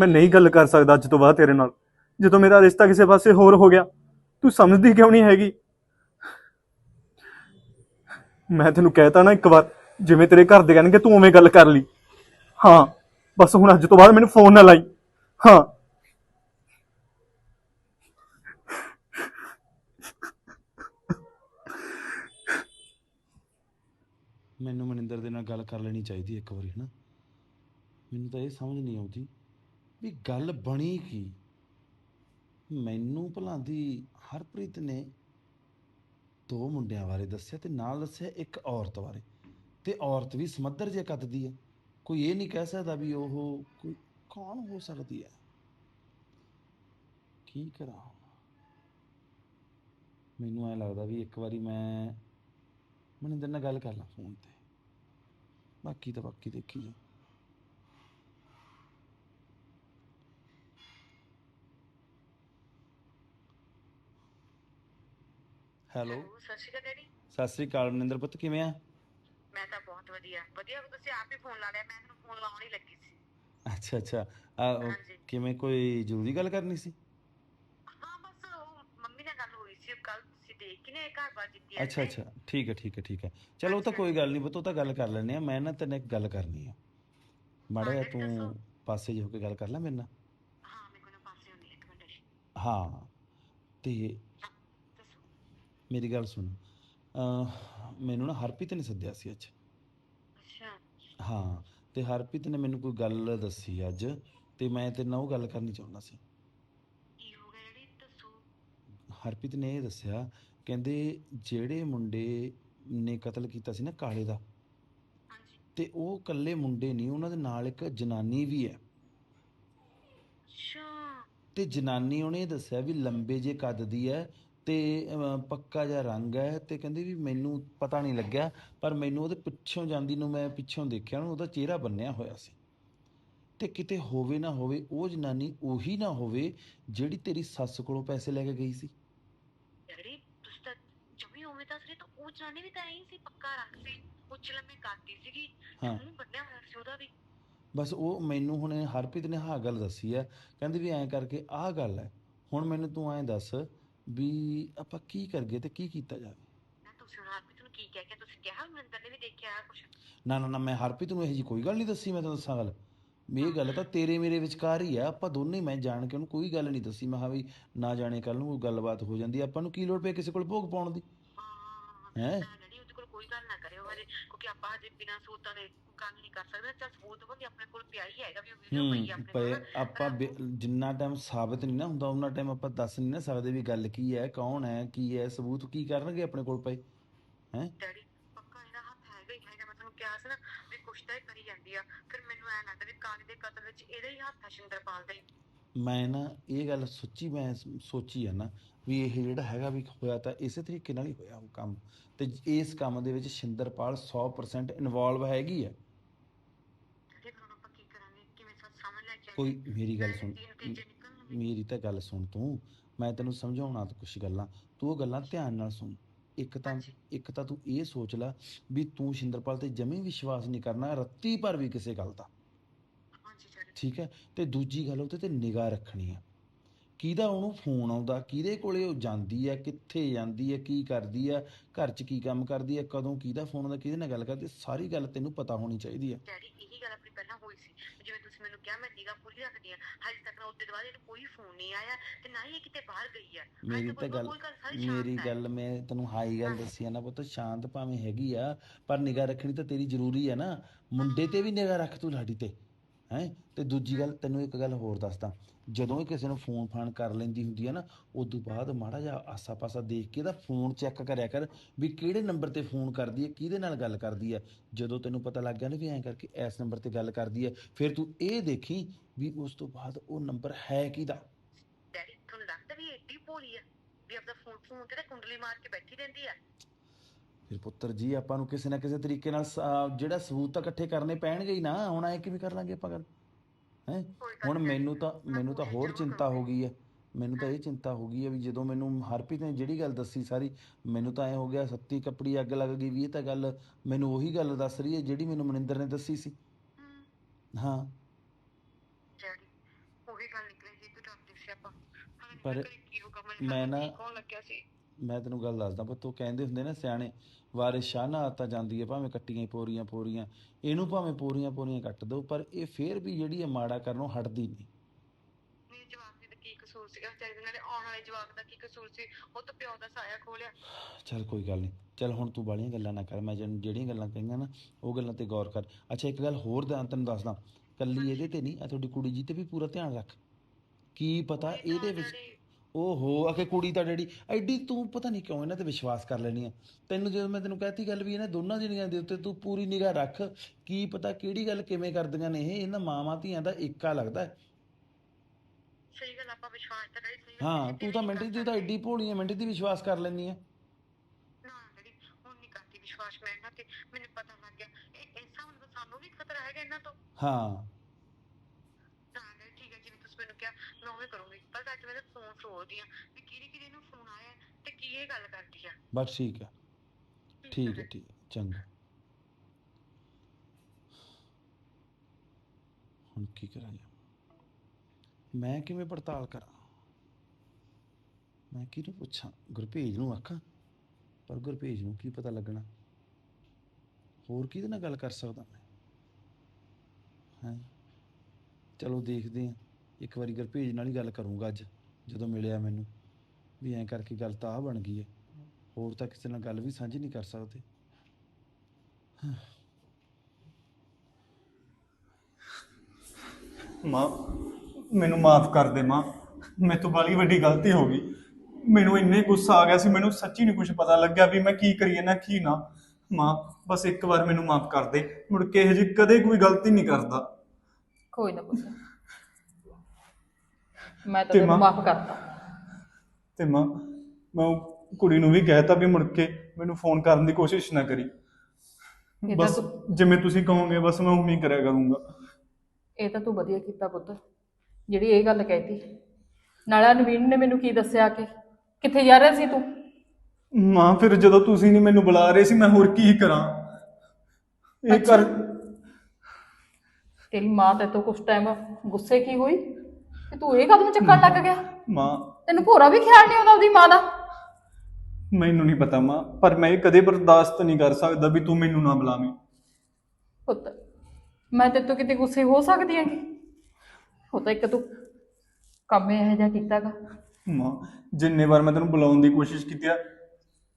[SPEAKER 4] ਮੈਂ ਨਹੀਂ ਗੱਲ ਕਰ ਸਕਦਾ ਅੱਜ ਤੋਂ ਬਾਅਦ ਤੇਰੇ ਨਾਲ। ਜਦੋਂ ਮੇਰਾ ਰਿਸ਼ਤਾ ਕਿਸੇ ਪਾਸੇ ਹੋਰ ਹੋ ਗਿਆ, ਤੂੰ ਸਮਝਦੀ ਕਿਉਂ ਨਹੀਂ ਹੈਗੀ? ਮੈਂ ਤੈਨੂੰ ਕਹਿਤਾ ਨਾ ਇੱਕ ਵਾਰ, ਜਿਵੇਂ ਤੇਰੇ ਘਰ ਦੇ ਕਹਿਣਗੇ ਤੂੰ ਉਵੇਂ ਗੱਲ ਕਰ ਲਈ। ਹਾਂ, ਬਸ ਹੁਣ ਅੱਜ ਤੋਂ ਬਾਅਦ ਮੈਨੂੰ ਫੋਨ ਨਾ ਲਾਈ। ਹਾਂ।
[SPEAKER 5] ਮੈਨੂੰ ਮਨਿੰਦਰ ਦੇ ਨਾਲ ਗੱਲ ਕਰ ਲੈਣੀ ਚਾਹੀਦੀ ਇੱਕ ਵਾਰੀ, ਹਨਾ? ਮੈਨੂੰ ਤਾਂ ਇਹ ਸਮਝ ਨਹੀਂ ਆਉਂਦੀ ਵੀ ਗੱਲ ਬਣੀ ਕੀ? ਮੈਨੂੰ ਭਲਾਂ ਦੀ ਹਰਪ੍ਰੀਤ ਨੇ ਦੋ ਮੁੰਡਿਆਂ ਬਾਰੇ ਦੱਸਿਆ ਤੇ ਨਾਲ ਦੱਸਿਆ ਇੱਕ ਔਰਤ ਬਾਰੇ। ਤੇ ਔਰਤ ਵੀ ਸਮੱਧਰ ਜੇ ਕੱਦਦੀ ਹੈ ਕੋਈ ਇਹ ਨਹੀਂ ਕਹਿ ਸਕਦਾ ਵੀ ਉਹ ਕੋਈ ਕੌਣ ਹੋ ਸਕਦੀ ਹੈ ਕੀ ਕਰਾਂ? ਮੈਨੂੰ ਐ ਲੱਗਦਾ ਵੀ ਇੱਕ ਵਾਰੀ ਮੈਂ ਮਨਿੰਦਰ ਨਾਲ ਗੱਲ ਕਰ ਲਾਂ ਫੋਨ ਤੇ। ਬਾਕੀ ਤਾਂ ਬਾਕੀ ਦੇਖੀ ਜਾ
[SPEAKER 6] ਹੈਲੋ। ਸਤਿ ਸ਼੍ਰੀ ਅਕਾਲ ਡੈਡੀ।
[SPEAKER 5] ਸਤਿ ਸ੍ਰੀ ਅਕਾਲ ਮਨਿੰਦਰ ਪੁੱਤ ਕਿਵੇਂ ਆ?
[SPEAKER 6] ਮੈਂ ਤਾਂ ਬਹੁਤ ਵਧੀਆ। ਵਧੀਆ ਤੁਸੀਂ ਆਪ ਹੀ ਫੋਨ ਲਾ ਲਿਆ ਮੈਂ ਤੁਹਾਨੂੰ ਫੋਨ ਲਾਉਣ ਹੀ ਲੱਗੀ ਸੀ।
[SPEAKER 5] ਅੱਛਾ ਅੱਛਾ। ਆ, ਉਹ
[SPEAKER 6] ਹਾਂਜੀ।
[SPEAKER 5] ਕਿਵੇਂ ਕੋਈ ਜ਼ਰੂਰੀ ਗੱਲ ਕਰਨੀ ਸੀ?
[SPEAKER 6] ਹਾਂ ਬਸ ਉਹ ਮੰਮੀ ਨਾਲ ਗੱਲ ਹੋਈ ਸੀ ਕੱਲ ਤੁਸੀਂ ਦੇਖ ਕੇ ਨੇ ਘਰ ਬਾਰ ਜਿੱਤੀ ਆ
[SPEAKER 5] ਅੱਛਾ ਅੱਛਾ। ਠੀਕ ਹੈ ਠੀਕ ਹੈ ਠੀਕ ਹੈ। ਚਲੋ ਉਹ ਤਾਂ ਕੋਈ ਗੱਲ ਨਹੀਂ ਪੁੱਤ ਉਹ ਤਾਂ ਗੱਲ ਕਰ ਲੈਂਦੇ ਆ ਮੈਂ ਨਾ ਤੈਨੂੰ ਇੱਕ ਗੱਲ ਕਰਨੀ ਆ। ਮਾੜਾ ਜਿਹਾ ਤੂੰ ਪਾਸੇ ਜਿਹੇ ਹੋ ਕੇ ਗੱਲ ਕਰ ਲੈ ਮੇਰੇ ਨਾਲ।
[SPEAKER 6] ਹਾਂ ਮੇਰੇ ਕੋਲ ਨਾ ਪਾਸੇ ਹੁੰਦੀ ਇੱਕ ਮਿੰਟ।
[SPEAKER 5] ਹਾਂ। ਤੇ ਮੇਰੀ ਗੱਲ ਸੁਣ। ਮੈਨੂੰ ਨਾ ਹਰਪ੍ਰੀਤ ਨੇ ਸੱਦਿਆ ਸੀ ਅੱਜ।
[SPEAKER 6] ਅੱਛਾ।
[SPEAKER 5] ਹਾਂ ਤੇ ਹਰਪ੍ਰੀਤ ਨੇ ਮੈਨੂੰ ਕੋਈ ਗੱਲ ਦੱਸੀ ਅੱਜ ਤੇ ਮੈਂ ਤੇਰੇ ਨਾਲ ਉਹ ਗੱਲ ਕਰਨੀ ਚਾਹੁੰਦਾ ਸੀ।
[SPEAKER 6] ਕੀ ਹੋ ਗਿਆ? ਡੈਡੀ ਦੱਸੋ।
[SPEAKER 5] ਹਰਪ੍ਰੀਤ ਨੇ ਇਹ ਦੱਸਿਆ ਕਹਿੰਦੇ ਜਿਹੜੇ ਮੁੰਡੇ ਨੇ ਕਤਲ ਕੀਤਾ ਸੀ ਨਾ ਕਾਲੇ ਦਾ
[SPEAKER 6] ਹਾਂਜੀ।
[SPEAKER 5] ਤੇ ਉਹ ਇਕੱਲੇ ਮੁੰਡੇ ਨਹੀਂ ਉਹਨਾਂ ਦੇ ਨਾਲ ਇੱਕ ਜਨਾਨੀ ਵੀ ਹੈ।
[SPEAKER 6] ਅੱਛਾ।
[SPEAKER 5] ਤੇ ਜਨਾਨੀ ਉਹਨੇ ਦੱਸਿਆ ਵੀ ਲੰਬੇ ਜੇ ਕੱਦ ਦੀ ਹੈ ਤੇ ਅਹ, ਪੱਕਾ ਜਿਹਾ ਰੰਗ ਹੈ ਤੇ ਕਹਿੰਦੇ ਵੀ ਮੈਨੂੰ ਪਤਾ ਨਹੀਂ ਲੱਗਿਆ ਪਰ ਮੈਨੂੰ ਉਹਦੇ ਪਿੱਛੋਂ ਜਾਂਦੀ ਨੂੰ ਮੈਂ ਪਿੱਛੋਂ ਦੇਖਿਆ ਉਹਨੂੰ ਉਹਦਾ ਚਿਹਰਾ ਬੰਨਿਆ ਹੋਇਆ ਸੀ। ਤੇ ਕਿਤੇ ਹੋਵੇ ਨਾ ਹੋਵੇ ਉਹ ਜਨਾਨੀ ਉਹੀ ਨਾ ਹੋਵੇ ਜਿਹੜੀ ਤੇਰੀ ਸੱਸ ਕੋਲੋਂ ਪੈਸੇ ਲੈ ਕੇ ਗਈ ਸੀ।
[SPEAKER 6] ਡੈਡੀ ਤੁਸੀਂ ਤਾਂ ਜਮੀ ਉਵੇਂ ਦੱਸ ਰਹੇ ਤਾਂ ਉਹ ਜਾਨੀ ਵੀ ਤਾਂ ਐਂ ਸੀ ਪੱਕਾ ਰੰਗ ਸੀ ਉੱਚ ਲੰਮੀ ਕਾਟੀ ਸੀਗੀ
[SPEAKER 5] ਹਾਂ।
[SPEAKER 6] ਮੂੰਹ ਬੰਨਿਆ ਹੋਇਆ ਸੀ ਉਹਦਾ ਵੀ।
[SPEAKER 5] ਬਸ ਉਹ ਮੈਨੂੰ ਹੁਣ ਹਰਪ੍ਰੀਤ ਨੇ ਹਾਂ ਗੱਲ ਦੱਸੀ ਹੈ ਕਹਿੰਦੇ ਵੀ ਐਂ ਕਰਕੇ ਆਹ ਗੱਲ ਹੈ ਹੁਣ ਮੈਨੂੰ ਤੂੰ ਐਂ ਦੱਸ ਵੀ ਆਪਾਂ ਕੀ ਕਰਗੇ ਤੇ ਕੀ ਕੀਤਾ ਜਾਵੇ?
[SPEAKER 6] ਨਾ ਤੁਸੀਂ ਹੁਣ ਆਪ ਤੁਹਾਨੂੰ ਕੀ ਕਹਿ ਕੇ ਤੁਸੀਂ ਕਿਹਾ? ਮਨਿੰਦਰ ਨੇ ਵੀ ਦੇਖਿਆ ਕੁਛ?
[SPEAKER 5] ਨਾ ਨਾ ਨਾ ਮੈਂ ਹਰਪ੍ਰੀਤ ਨੂੰ ਇਹੋ ਜੀ ਕੋਈ ਗੱਲ ਨਹੀਂ ਦੱਸੀ ਮੈਂ ਤੈਨੂੰ ਦੱਸਾਂ ਗੱਲ। ਵੀ ਇਹ ਗੱਲ ਤਾਂ ਤੇਰੇ ਮੇਰੇ ਵਿਚਕਾਰ ਹੀ ਆ ਆਪਾਂ ਦੋਨੇ ਮੈਂ ਜਾਣ ਕੇ ਉਹਨੂੰ ਕੋਈ ਗੱਲ ਨਹੀਂ ਦੱਸੀ। ਮੈਂ ਕਿਹਾ ਵੀ ਨਾ ਜਾਣੇ ਕੱਲ ਨੂੰ ਕੋਈ ਗੱਲਬਾਤ ਹੋ ਜਾਂਦੀ ਆਪਾਂ ਨੂੰ ਕੀ ਲੋੜ ਪਈ ਕਿਸੇ ਕੋਲ ਭੋਗ ਪਾਉਣ ਦੀ?
[SPEAKER 6] ਹਾਂ
[SPEAKER 5] ਹੈਂ?
[SPEAKER 6] ਨਾ ਡੈਡੀ ਉਹਦੇ ਕੋਲ ਕੋਈ ਗੱਲ ਨਾ ਕਰਿਓ ਹਜੇ ਕਿਉਂਕਿ ਆਪਾਂ ਹਜੇ ਬਿਨਾਂ ਸੂਤਾਂ ਦੇ ਗੱਲ ਨਹੀਂ ਕਰ ਸਕਦੇ। ਚੱਲ ਸਬੂਤ ਬੰਦੀ ਆਪਣੇ ਕੋਲ ਪਿਆ ਹੀ ਹੈਗਾ ਵੀ ਉਹ ਵੀਡੀਓ ਪਈ ਆ
[SPEAKER 5] ਹੂੰ
[SPEAKER 6] ਆਪਣੇ
[SPEAKER 5] ਪਏ
[SPEAKER 6] ਕੋਲ।
[SPEAKER 5] ਆਪਾਂ ਜਿੰਨਾ ਟਾਈਮ ਸਾਬਤ ਨਹੀਂ ਨਾ ਹੁੰਦਾ ਉਹਨਾਂ ਟਾਈਮ ਆਪਾਂ ਦੱਸ ਨਹੀਂ ਨਾ ਸਕਦੇ ਵੀ ਗੱਲ ਕੀ ਹੈ ਕੌਣ ਹੈ ਕੀ ਹੈ ਸਬੂਤ ਕੀ ਕਰਨਗੇ ਆਪਣੇ ਕੋਲ ਪਏ ਹੈ?
[SPEAKER 6] ਡੈਡੀ ਪੱਕਾ ਇਹਦਾ ਹੱਥ ਹੈਗਾ ਹੀ ਹੈਗਾ ਮੈਂ ਤੁਹਾਨੂੰ ਕਿਹਾ ਸੀ ਨਾ ਵੀ ਕੁਛ ਤਾਂ ਇਹ ਕਰੀ ਜਾਂਦੀ ਆ। ਫਿਰ ਮੈਨੂੰ ਐ ਲੱਗਦਾ ਵੀ ਕਾਲੀ ਦੇ ਕਤਲ ਵਿੱਚ ਇਹਦਾ ਹੀ ਹੱਥ ਆ ਸ਼ਿੰਦਰਪਾਲ ਦਾ ਹੀ।
[SPEAKER 5] ਮੈਂ ਨਾ ਇਹ ਗੱਲ ਸੱਚੀ ਮੈਂ ਸੋਚੀ ਆ ਨਾ ਵੀ ਇਹ ਜਿਹੜਾ ਹੈਗਾ ਵੀ ਹੋਇਆ ਤਾਂ ਇਸੇ ਤਰੀਕੇ ਨਾਲ ਹੀ ਹੋਇਆ ਉਹ ਕੰਮ। ਤੇ ਇਸ ਕੰਮ ਦੇ ਵਿੱਚ ਸ਼ਿੰਦਰਪਾਲ 100% ਇਨਵੋਲਵ ਹੈਗੀ ਹੈ
[SPEAKER 6] ਡੈਡੀ ਫਿਰ ਹੁਣ ਆਪਾਂ ਕੀ ਕਰਾਂਗੇ ਕਿਵੇਂ ਸੱਚ ਸਾਹਮਣੇ ਲੈ ਕੇ
[SPEAKER 5] ਕੋਈ ਮੇਰੀ ਗੱਲ ਸੁਣ ਮੇਰੀ ਤਾਂ ਗੱਲ ਸੁਣ ਤੂੰ ਮੈਂ ਤੈਨੂੰ ਸਮਝਾਉਣਾ ਤਾਂ ਕੁਝ ਗੱਲਾਂ ਤੂੰ ਉਹ ਗੱਲਾਂ ਧਿਆਨ ਨਾਲ ਸੁਣ। ਇੱਕ ਤਾਂ। ਇੱਕ ਤਾਂ ਤੂੰ ਇਹ ਸੋਚ ਲੈ ਵੀ ਤੂੰ ਸ਼ਿੰਦਰਪਾਲ ਤੇ ਜਮੀ ਵਿਸ਼ਵਾਸ ਨਹੀਂ ਕਰਨਾ ਰੱਤੀ ਪਰ ਵੀ ਕਿਸੇ ਗੱਲ ਦਾ। ਠੀਕ ਹੈ? ਤੇ ਦੂਜੀ ਗੱਲ ਉਹਦੇ ਤੇ ਨਿਗਾਹ ਰੱਖਣੀ ਆ। ਕਿਹਦਾ ਉਹਨੂੰ ਫੋਨ ਆਉਂਦਾ ਕਿਹਦੇ ਕੋਲੇ ਉਹ ਜਾਂਦੀ ਹੈ ਕਿੱਥੇ ਜਾਂਦੀ ਹੈ ਕੀ ਕਰਦੀ ਹੈ ਘਰ 'ਚ ਕੀ ਕੰਮ ਕਰਦੀ ਹੈ ਕਦੋਂ ਕਿਹਦਾ ਫੋਨ ਆਉਂਦਾ ਕਿਹਦੇ ਨਾਲ ਗੱਲ ਕਰਦੀ ਸਾਰੀ ਗੱਲ ਤੈਨੂੰ ਪਤਾ ਹੋਣੀ ਚਾਹੀਦੀ ਹੈ
[SPEAKER 6] ਡੈਡੀ ਇਹੀ ਗੱਲ ਆਪਣੀ ਪਹਿਲਾਂ ਹੋਈ ਸੀ। ਤੁਸੀਂ ਮੈਨੂੰ ਕਿਹਾ ਮੈਂ ਨਿਗਾਹ ਪੂਰੀ ਰੱਖਦੀ ਆ। ਹਜੇ ਤੱਕ ਨਾ ਉਹਦੇ ਬਾਅਦ ਇਹਨੂੰ ਕੋਈ ਫੋਨ ਨਹੀਂ ਆਇਆ ਤੇ ਨਾ ਹੀ ਇਹ ਕਿਤੇ ਬਾਹਰ ਗਈ ਆ। ਹਜੇ
[SPEAKER 5] ਮੇਰੀ ਤਾਂ ਗੱਲ ਮੇਰੀ
[SPEAKER 6] ਹੈ।
[SPEAKER 5] ਗੱਲ ਮੈਂ ਤੈਨੂੰ ਹਾਈ ਗੱਲ ਦੱਸੀ ਆ ਨਾ ਪੁੱਤ ਸ਼ਾਂਤ ਭਾਵੇਂ ਹੈਗੀ ਆ ਪਰ ਨਿਗਾਹ ਰੱਖਣੀ ਤਾਂ ਤੇਰੀ ਜ਼ਰੂਰੀ ਹੈ ਨਾ। ਮੁੰਡੇ ਤੇ ਵੀ ਨਿਗਾਹ ਰੱਖ ਤੂੰ ਲਾਡੀ ਤੇ। ਹੈ? ਤੇ ਦੂਜੀ ਗੱਲ, ਤੈਨੂੰ ਇੱਕ ਗੱਲ ਹੋਰ ਦੱਸਦਾ। ਜਦੋਂ ਇਹ ਕਿਸੇ ਨੂੰ ਫੋਨ ਫਾਨ ਕਰ ਲੈਂਦੀ ਹੁੰਦੀ ਹੈ ਨਾ, ਉਦੋਂ ਬਾਅਦ ਮਾੜਾ ਜਿਹਾ ਆਸਾ-ਪਾਸਾ ਦੇਖ ਕੇ ਇਹਦਾ ਫੋਨ ਚੈੱਕ ਕਰਿਆ ਕਰ ਵੀ ਕਿਹੜੇ ਨੰਬਰ ਤੇ ਫੋਨ ਕਰਦੀ ਹੈ ਕਿਹਦੇ ਨਾਲ ਗੱਲ ਕਰਦੀ ਹੈ ਜਦੋਂ ਤੈਨੂੰ ਪਤਾ ਲੱਗ ਗਿਆ ਨਾ ਵੀ ਐਂ ਕਰਕੇ ਇਸ ਨੰਬਰ ਤੇ ਗੱਲ ਕਰਦੀ ਹੈ ਫਿਰ ਤੂੰ ਇਹ ਦੇਖੀ ਵੀ ਉਸ ਤੋਂ ਬਾਅਦ ਉਹ ਨੰਬਰ ਹੈ ਕਿਹਦਾ?
[SPEAKER 6] ਡੈਡੀ, ਤੁਹਾਨੂੰ ਲੱਗਦਾ ਵੀ ਏਡੀ ਭੋਲੀ ਆ, ਵੀ ਆਪਦਾ ਫੋਨ ਫੋਨ ਤੇ ਕੁੰਡਲੀ ਮਾਰ ਕੇ ਬੈਠੀ ਰਹਿੰਦੀ ਆ?
[SPEAKER 5] ਫਿਰ ਪੁੱਤਰ ਜੀ ਆਪਾਂ ਨੂੰ ਕਿਸੇ ਨਾ ਕਿਸੇ ਤਰੀਕੇ ਨਾਲ ਜਿਹੜਾ ਸਬੂਤ ਤਾਂ ਇਕੱਠੇ ਕਰਨੇ ਪੈਣਗੇ ਹੀ ਨਾ ਹੁਣ ਐ ਕਿਵੇਂ ਕਰ ਲਾਂਗੇ ਆਪਾਂ ਗੱਲ? ਹੈ? ਹੁਣ। ਮੈਨੂੰ ਤਾਂ ਮੈਨੂੰ ਤਾਂ ਹੋਰ ਚਿੰਤਾ ਹੋ। ਗਈ ਹੈ ਮੈਨੂੰ ਤਾਂ ਇਹ ਚਿੰਤਾ ਹੋ ਗਈ ਹੈ ਵੀ ਜਦੋਂ ਮੈਨੂੰ ਹਰਪ੍ਰੀਤ ਨੇ ਜਿਹੜੀ ਗੱਲ ਦੱਸੀ ਸਾਰੀ ਮੈਨੂੰ ਤਾਂ ਐ ਹੋ ਗਿਆ ਸੱਤੀ ਕੱਪੜੀ ਅੱਗ ਲੱਗ ਗਈ ਵੀ ਇਹ ਤਾਂ ਗੱਲ ਮੈਨੂੰ ਉਹੀ ਗੱਲ ਦੱਸ ਰਹੀ ਹੈ ਜਿਹੜੀ ਮੈਨੂੰ ਮਨਿੰਦਰ ਨੇ ਦੱਸੀ ਸੀ।
[SPEAKER 6] ਹੂੰ।
[SPEAKER 5] ਹਾਂ।
[SPEAKER 6] ਡੈਡੀ ਉਹੀ ਗੱਲ ਨਿਕਲੀ ਸੀ ਤੂੰ ਡਰਦੀ ਸੀ ਆਪਾਂ।
[SPEAKER 5] ਪਰ ਮੈਂ ਨਾ- ਮੈਂ ਤੈਨੂੰ ਗੱਲ ਦੱਸਦਾ ਪੁੱਤ ਉਹ ਕਹਿੰਦੇ ਹੁੰਦੇ ਨਾ ਸਿਆਣੇ ਵਾਰਿਸ ਸ਼ਾਹ ਨਾਲ ਤਾਂ ਜਾਂਦੀ ਹੈ ਭਾਵੇਂ ਕੱਟੀਆਂ ਹੀ ਪੋਰੀਆਂ ਪੋਰੀਆਂ ਇਹਨੂੰ ਭਾਵੇਂ ਪੋਰੀਆਂ ਪੋਰੀਆਂ ਕੱਟ ਦੋ ਪਰ ਇਹ ਫੇਰ ਵੀ ਜਿਹੜੀ ਹੈ ਮਾੜਾ ਕਰਨੋਂ ਹਟਦੀ ਨਹੀਂ।
[SPEAKER 6] ਮੇਰੇ ਜਵਾਬ ਦੀ ਤਾਂ ਕੀ ਕਸੂਰ ਸੀਗਾ? ਚਾਹੀਦੇ ਨਾਲੇ ਆਉਣ ਵਾਲੇ ਜਵਾਬ ਦਾ ਕੀ ਕਸੂਰ ਸੀ? ਉਹ ਤਾਂ ਪਿਓ ਦਾ ਸਾਇਆ ਖੋਲਿਆ
[SPEAKER 5] ਚੱਲ ਕੋਈ ਗੱਲ ਨਹੀਂ ਚੱਲ ਹੁਣ ਤੂੰ ਬਾਲੀਆਂ ਗੱਲਾਂ ਨਾ ਕਰ ਮੈਂ ਜਿਹਨ- ਜਿਹੜੀਆਂ ਗੱਲਾਂ ਕਹੀਆਂ ਨਾ ਉਹ ਗੱਲਾਂ ਤੇ ਗੌਰ ਕਰ। ਅੱਛਾ ਇੱਕ ਗੱਲ ਹੋਰ ਦਾ ਤੈਨੂੰ ਦੱਸਦਾ ਕੱਲੀ ਇਹਦੇ ਤੇ ਨਹੀਂ ਆ ਤੁਹਾਡੀ ਕੁੜੀ ਜੀ ਤੇ ਵੀ ਪੂਰਾ ਧਿਆਨ ਰੱਖ। ਕੀ ਪਤਾ ਇਹਦੇ ਵਿੱਚ ਓਹੋ ਆਖੇ ਕੁੜੀ ਤਾਂ ਡੈਡੀ ਐਡੀ ਤੂੰ ਪਤਾ ਨਹੀਂ ਕਿਉਂ ਇਹਨਾਂ ਤੇ ਵਿਸ਼ਵਾਸ ਕਰ ਲੈਣੀ ਆ। ਤੈਨੂੰ ਜਦੋਂ ਮੈਂ ਤੈਨੂੰ ਕਹਿਤੀ ਗੱਲ ਵੀ ਇਹਨਾਂ ਦੋਨਾਂ ਜਣੀਆਂ ਦੇ ਉੱਤੇ ਤੂੰ ਪੂਰੀ ਨਿਗਾਹ ਰੱਖ ਕੀ ਪਤਾ ਕਿਹੜੀ ਗੱਲ ਕਿਵੇਂ ਕਰਦੀਆਂ ਨੇ ਇਹ ਇਹਨਾਂ ਮਾਵਾਂ ਧੀਆਂ ਦਾ ਏਕਾ ਲੱਗਦਾ ਹੈ।
[SPEAKER 6] ਸਹੀ ਗੱਲ ਆਪਾਂ ਵਿਸ਼ਵਾਸ ਤਾਂ ਸਹੀ ਗੱਲ
[SPEAKER 5] ਹਾਂ ਤੂੰ
[SPEAKER 6] ਤੇ
[SPEAKER 5] ਮਿੰਟ
[SPEAKER 6] ਨਹੀਂ
[SPEAKER 5] ਦੀ ਤਾਂ ਐਡੀ ਭੋਲੀ ਆ ਮਿੰਟ ਦੀ ਵਿਸ਼ਵਾਸ ਕਰ ਲੈਂਦੀ ਆ।
[SPEAKER 6] ਨਾ ਡੈਡੀ ਹੁਣ ਨਹੀਂ ਕਰਦੀ ਵਿਸ਼ਵਾਸ ਮੈਂ ਇਹਨਾਂ ਤੇ ਮੈਨੂੰ ਪਤਾ ਲੱਗ ਗਿਆ। ਇਹ ਐਸਾ ਹੁਣ ਸਾਨੂੰ ਵੀ ਖਤਰਾ ਹੈਗਾ ਇਹਨਾਂ ਤੋਂ।
[SPEAKER 5] ਹਾਂ
[SPEAKER 6] ਤਾਂ ਡੈਡੀ ਠੀਕ ਹੈ ਜਿਵੇਂ ਤੁਸੀਂ ਮੈਨੂੰ ਕਿਹਾ ਮੈਂ ਉਵੇਂ ਕਰੂੰਗੀ, ਪਰ ਅੱਜ ਮੇਰੇ ਫੋਨ ਫਰੋਲਦੀ ਆ, ਵੀ ਕਿਹਦੀ ਕਿਹਦੀ ਨੂੰ ਫੋਨ ਆਇਆ ਤੇ ਕੀ ਇਹ ਗੱਲ ਕਰਦੀ ਆ।
[SPEAKER 5] ਬਸ ਠੀਕ ਹੈ ਠੀਕ ਹੈ ਠੀਕ ਹੈ ਚੰਗਾ। ਹੁਣ ਕੀ ਕਰਾਂ ਜੀ? ਮੈਂ ਕਿਵੇਂ ਪੜਤਾਲ ਕਰਾਂ? ਮੈਂ ਕਿਹਨੂੰ ਪੁੱਛਾਂ? ਗੁਰਭੇਜ ਨੂੰ ਆਖਾਂ? ਪਰ ਗੁਰਭੇਜ ਨੂੰ ਕੀ ਪਤਾ ਲੱਗਣਾ? ਹੋਰ ਕਿਹਦੇ ਨਾਲ ਗੱਲ ਕਰ ਸਕਦਾ ਮੈਂ? ਹਾਂ? ਚਲੋ ਦੇਖਦੇ ਹਾਂ ਇੱਕ ਵਾਰੀ ਗੁਰਭੇਜ ਨਾਲ ਹੀ ਗੱਲ ਕਰੂੰਗਾ ਅੱਜ ਜਦੋਂ ਮਿਲਿਆ ਮੈਨੂੰ। ਵੀ ਐਂ ਕਰਕੇ ਗੱਲ ਤਾਂ ਆ ਬਣ ਗਈ ਹੈ ਹੋਰ ਤਾਂ ਕਿਸੇ ਨਾਲ ਗੱਲ ਵੀ ਸਾਂਝੀ ਨਹੀਂ ਕਰ ਸਕਦੇ।
[SPEAKER 4] ਮਾਂ ਮੈਨੂੰ ਮਾਫ ਕਰ ਦੇ ਮਾਂ। ਮੇਰੇ ਤੋਂ ਬਾਲੀ ਵੱਡੀ ਗਲਤੀ ਹੋ ਗਈ। ਮੈਨੂੰ ਇੰਨੇ ਗੁੱਸਾ ਆ ਗਿਆ ਸੀ ਮੈਨੂੰ ਸੱਚੀ ਨਹੀਂ ਕੁਝ ਪਤਾ ਲੱਗਿਆ ਵੀ ਮੈਂ ਕੀ ਕਰੀਏ ਨਾ ਕੀ ਨਾ। ਮਾਂ ਬਸ ਇੱਕ ਵਾਰ ਮੈਨੂੰ ਮਾਫ ਕਰ ਦੇ। ਮੁੜ ਕੇ ਇਹ ਜੀ ਕਦੇ ਕੋਈ ਗਲਤੀ ਨਹੀਂ ਕਰਦਾ।
[SPEAKER 7] ਕੋਈ ਨਾ ਪੁੱਤ। ਮੈਂ ਤਾਂ
[SPEAKER 4] ਤੇ
[SPEAKER 7] ਤੈਨੂੰ
[SPEAKER 4] ਮਾਂ-
[SPEAKER 7] ਮਾਫ ਕਰਤਾ।
[SPEAKER 4] ਤੇ ਮਾਂ ਮੈਂ ਉਹ ਕੁੜੀ ਨੂੰ ਵੀ ਕਹਿਤਾ ਵੀ ਮੁੜ ਕੇ ਮੈਨੂੰ ਫੋਨ ਕਰਨ ਦੀ ਕੋਸ਼ਿਸ਼ ਨਾ ਕਰੀ।
[SPEAKER 7] ਇਹ ਤਾਂ
[SPEAKER 4] ਬਸ
[SPEAKER 7] ਤੂੰ-
[SPEAKER 4] ਜਿਵੇਂ ਤੁਸੀਂ ਕਹੋਗੇ ਬਸ ਮੈਂ ਉਵੇਂ ਹੀ ਕਰਿਆ ਕਰੂੰਗਾ।
[SPEAKER 7] ਇਹ ਤਾਂ ਤੂੰ ਵਧੀਆ ਕੀਤਾ ਪੁੱਤ ਜਿਹੜੀ ਇਹ ਗੱਲ ਕਹਿਤੀ। ਨਾਲੇ ਨਵੀਨ ਨੇ ਮੈਨੂੰ ਕੀ ਦੱਸਿਆ ਕਿ ਕਿੱਥੇ ਜਾ ਰਿਹਾ ਸੀ ਤੂੰ?
[SPEAKER 4] ਮਾਂ ਫਿਰ ਜਦੋਂ ਤੁਸੀਂ ਨਹੀਂ ਮੈਨੂੰ ਬੁਲਾ ਰਹੇ ਸੀ ਮੈਂ ਹੋਰ ਕੀ ਕਰਾਂ? ਇਹ ਕਰ
[SPEAKER 7] ਤੇਰੀ ਮਾਂ ਤੇ ਤੋਂ ਕੁਛ ਟਾਈਮ ਗੁੱਸੇ ਕੀ ਹੋਈ? ਕਿ ਤੂੰ ਇਹ ਕਦਮ ਚੱਕਣ ਲੱਗ ਗਿਆ?
[SPEAKER 4] ਮਾਂ।
[SPEAKER 7] ਤੈਨੂੰ ਭੋਰਾ ਵੀ ਖਿਆਲ ਨਹੀਂ ਆਉਂਦਾ ਉਹਦੀ ਮਾਂ ਦਾ?
[SPEAKER 4] ਮੈਨੂੰ ਨਹੀਂ ਪਤਾ ਮਾਂ ਪਰ ਮੈਂ ਇਹ ਕਦੇ ਬਰਦਾਸ਼ਤ ਨਹੀਂ ਕਰ ਸਕਦਾ ਵੀ ਤੂੰ ਮੈਨੂੰ ਨਾ ਬੁਲਾਵੇਂ।
[SPEAKER 7] ਪੁੱਤ ਮੈਂ ਤੇ ਤੋਂ ਕਿਤੇ ਗੁੱਸੇ ਹੋ ਸਕਦੀ ਹੈਗੀ? ਉਹ ਤਾਂ ਇੱਕ ਤੂੰ ਕੰਮ ਇਹੋ ਜਿਹਾ ਕੀਤਾਗਾ?
[SPEAKER 4] ਮਾਂ ਜਿੰਨੇ ਵਾਰ ਮੈਂ ਤੈਨੂੰ ਬੁਲਾਉਣ ਦੀ ਕੋਸ਼ਿਸ਼ ਕੀਤੀ ਆ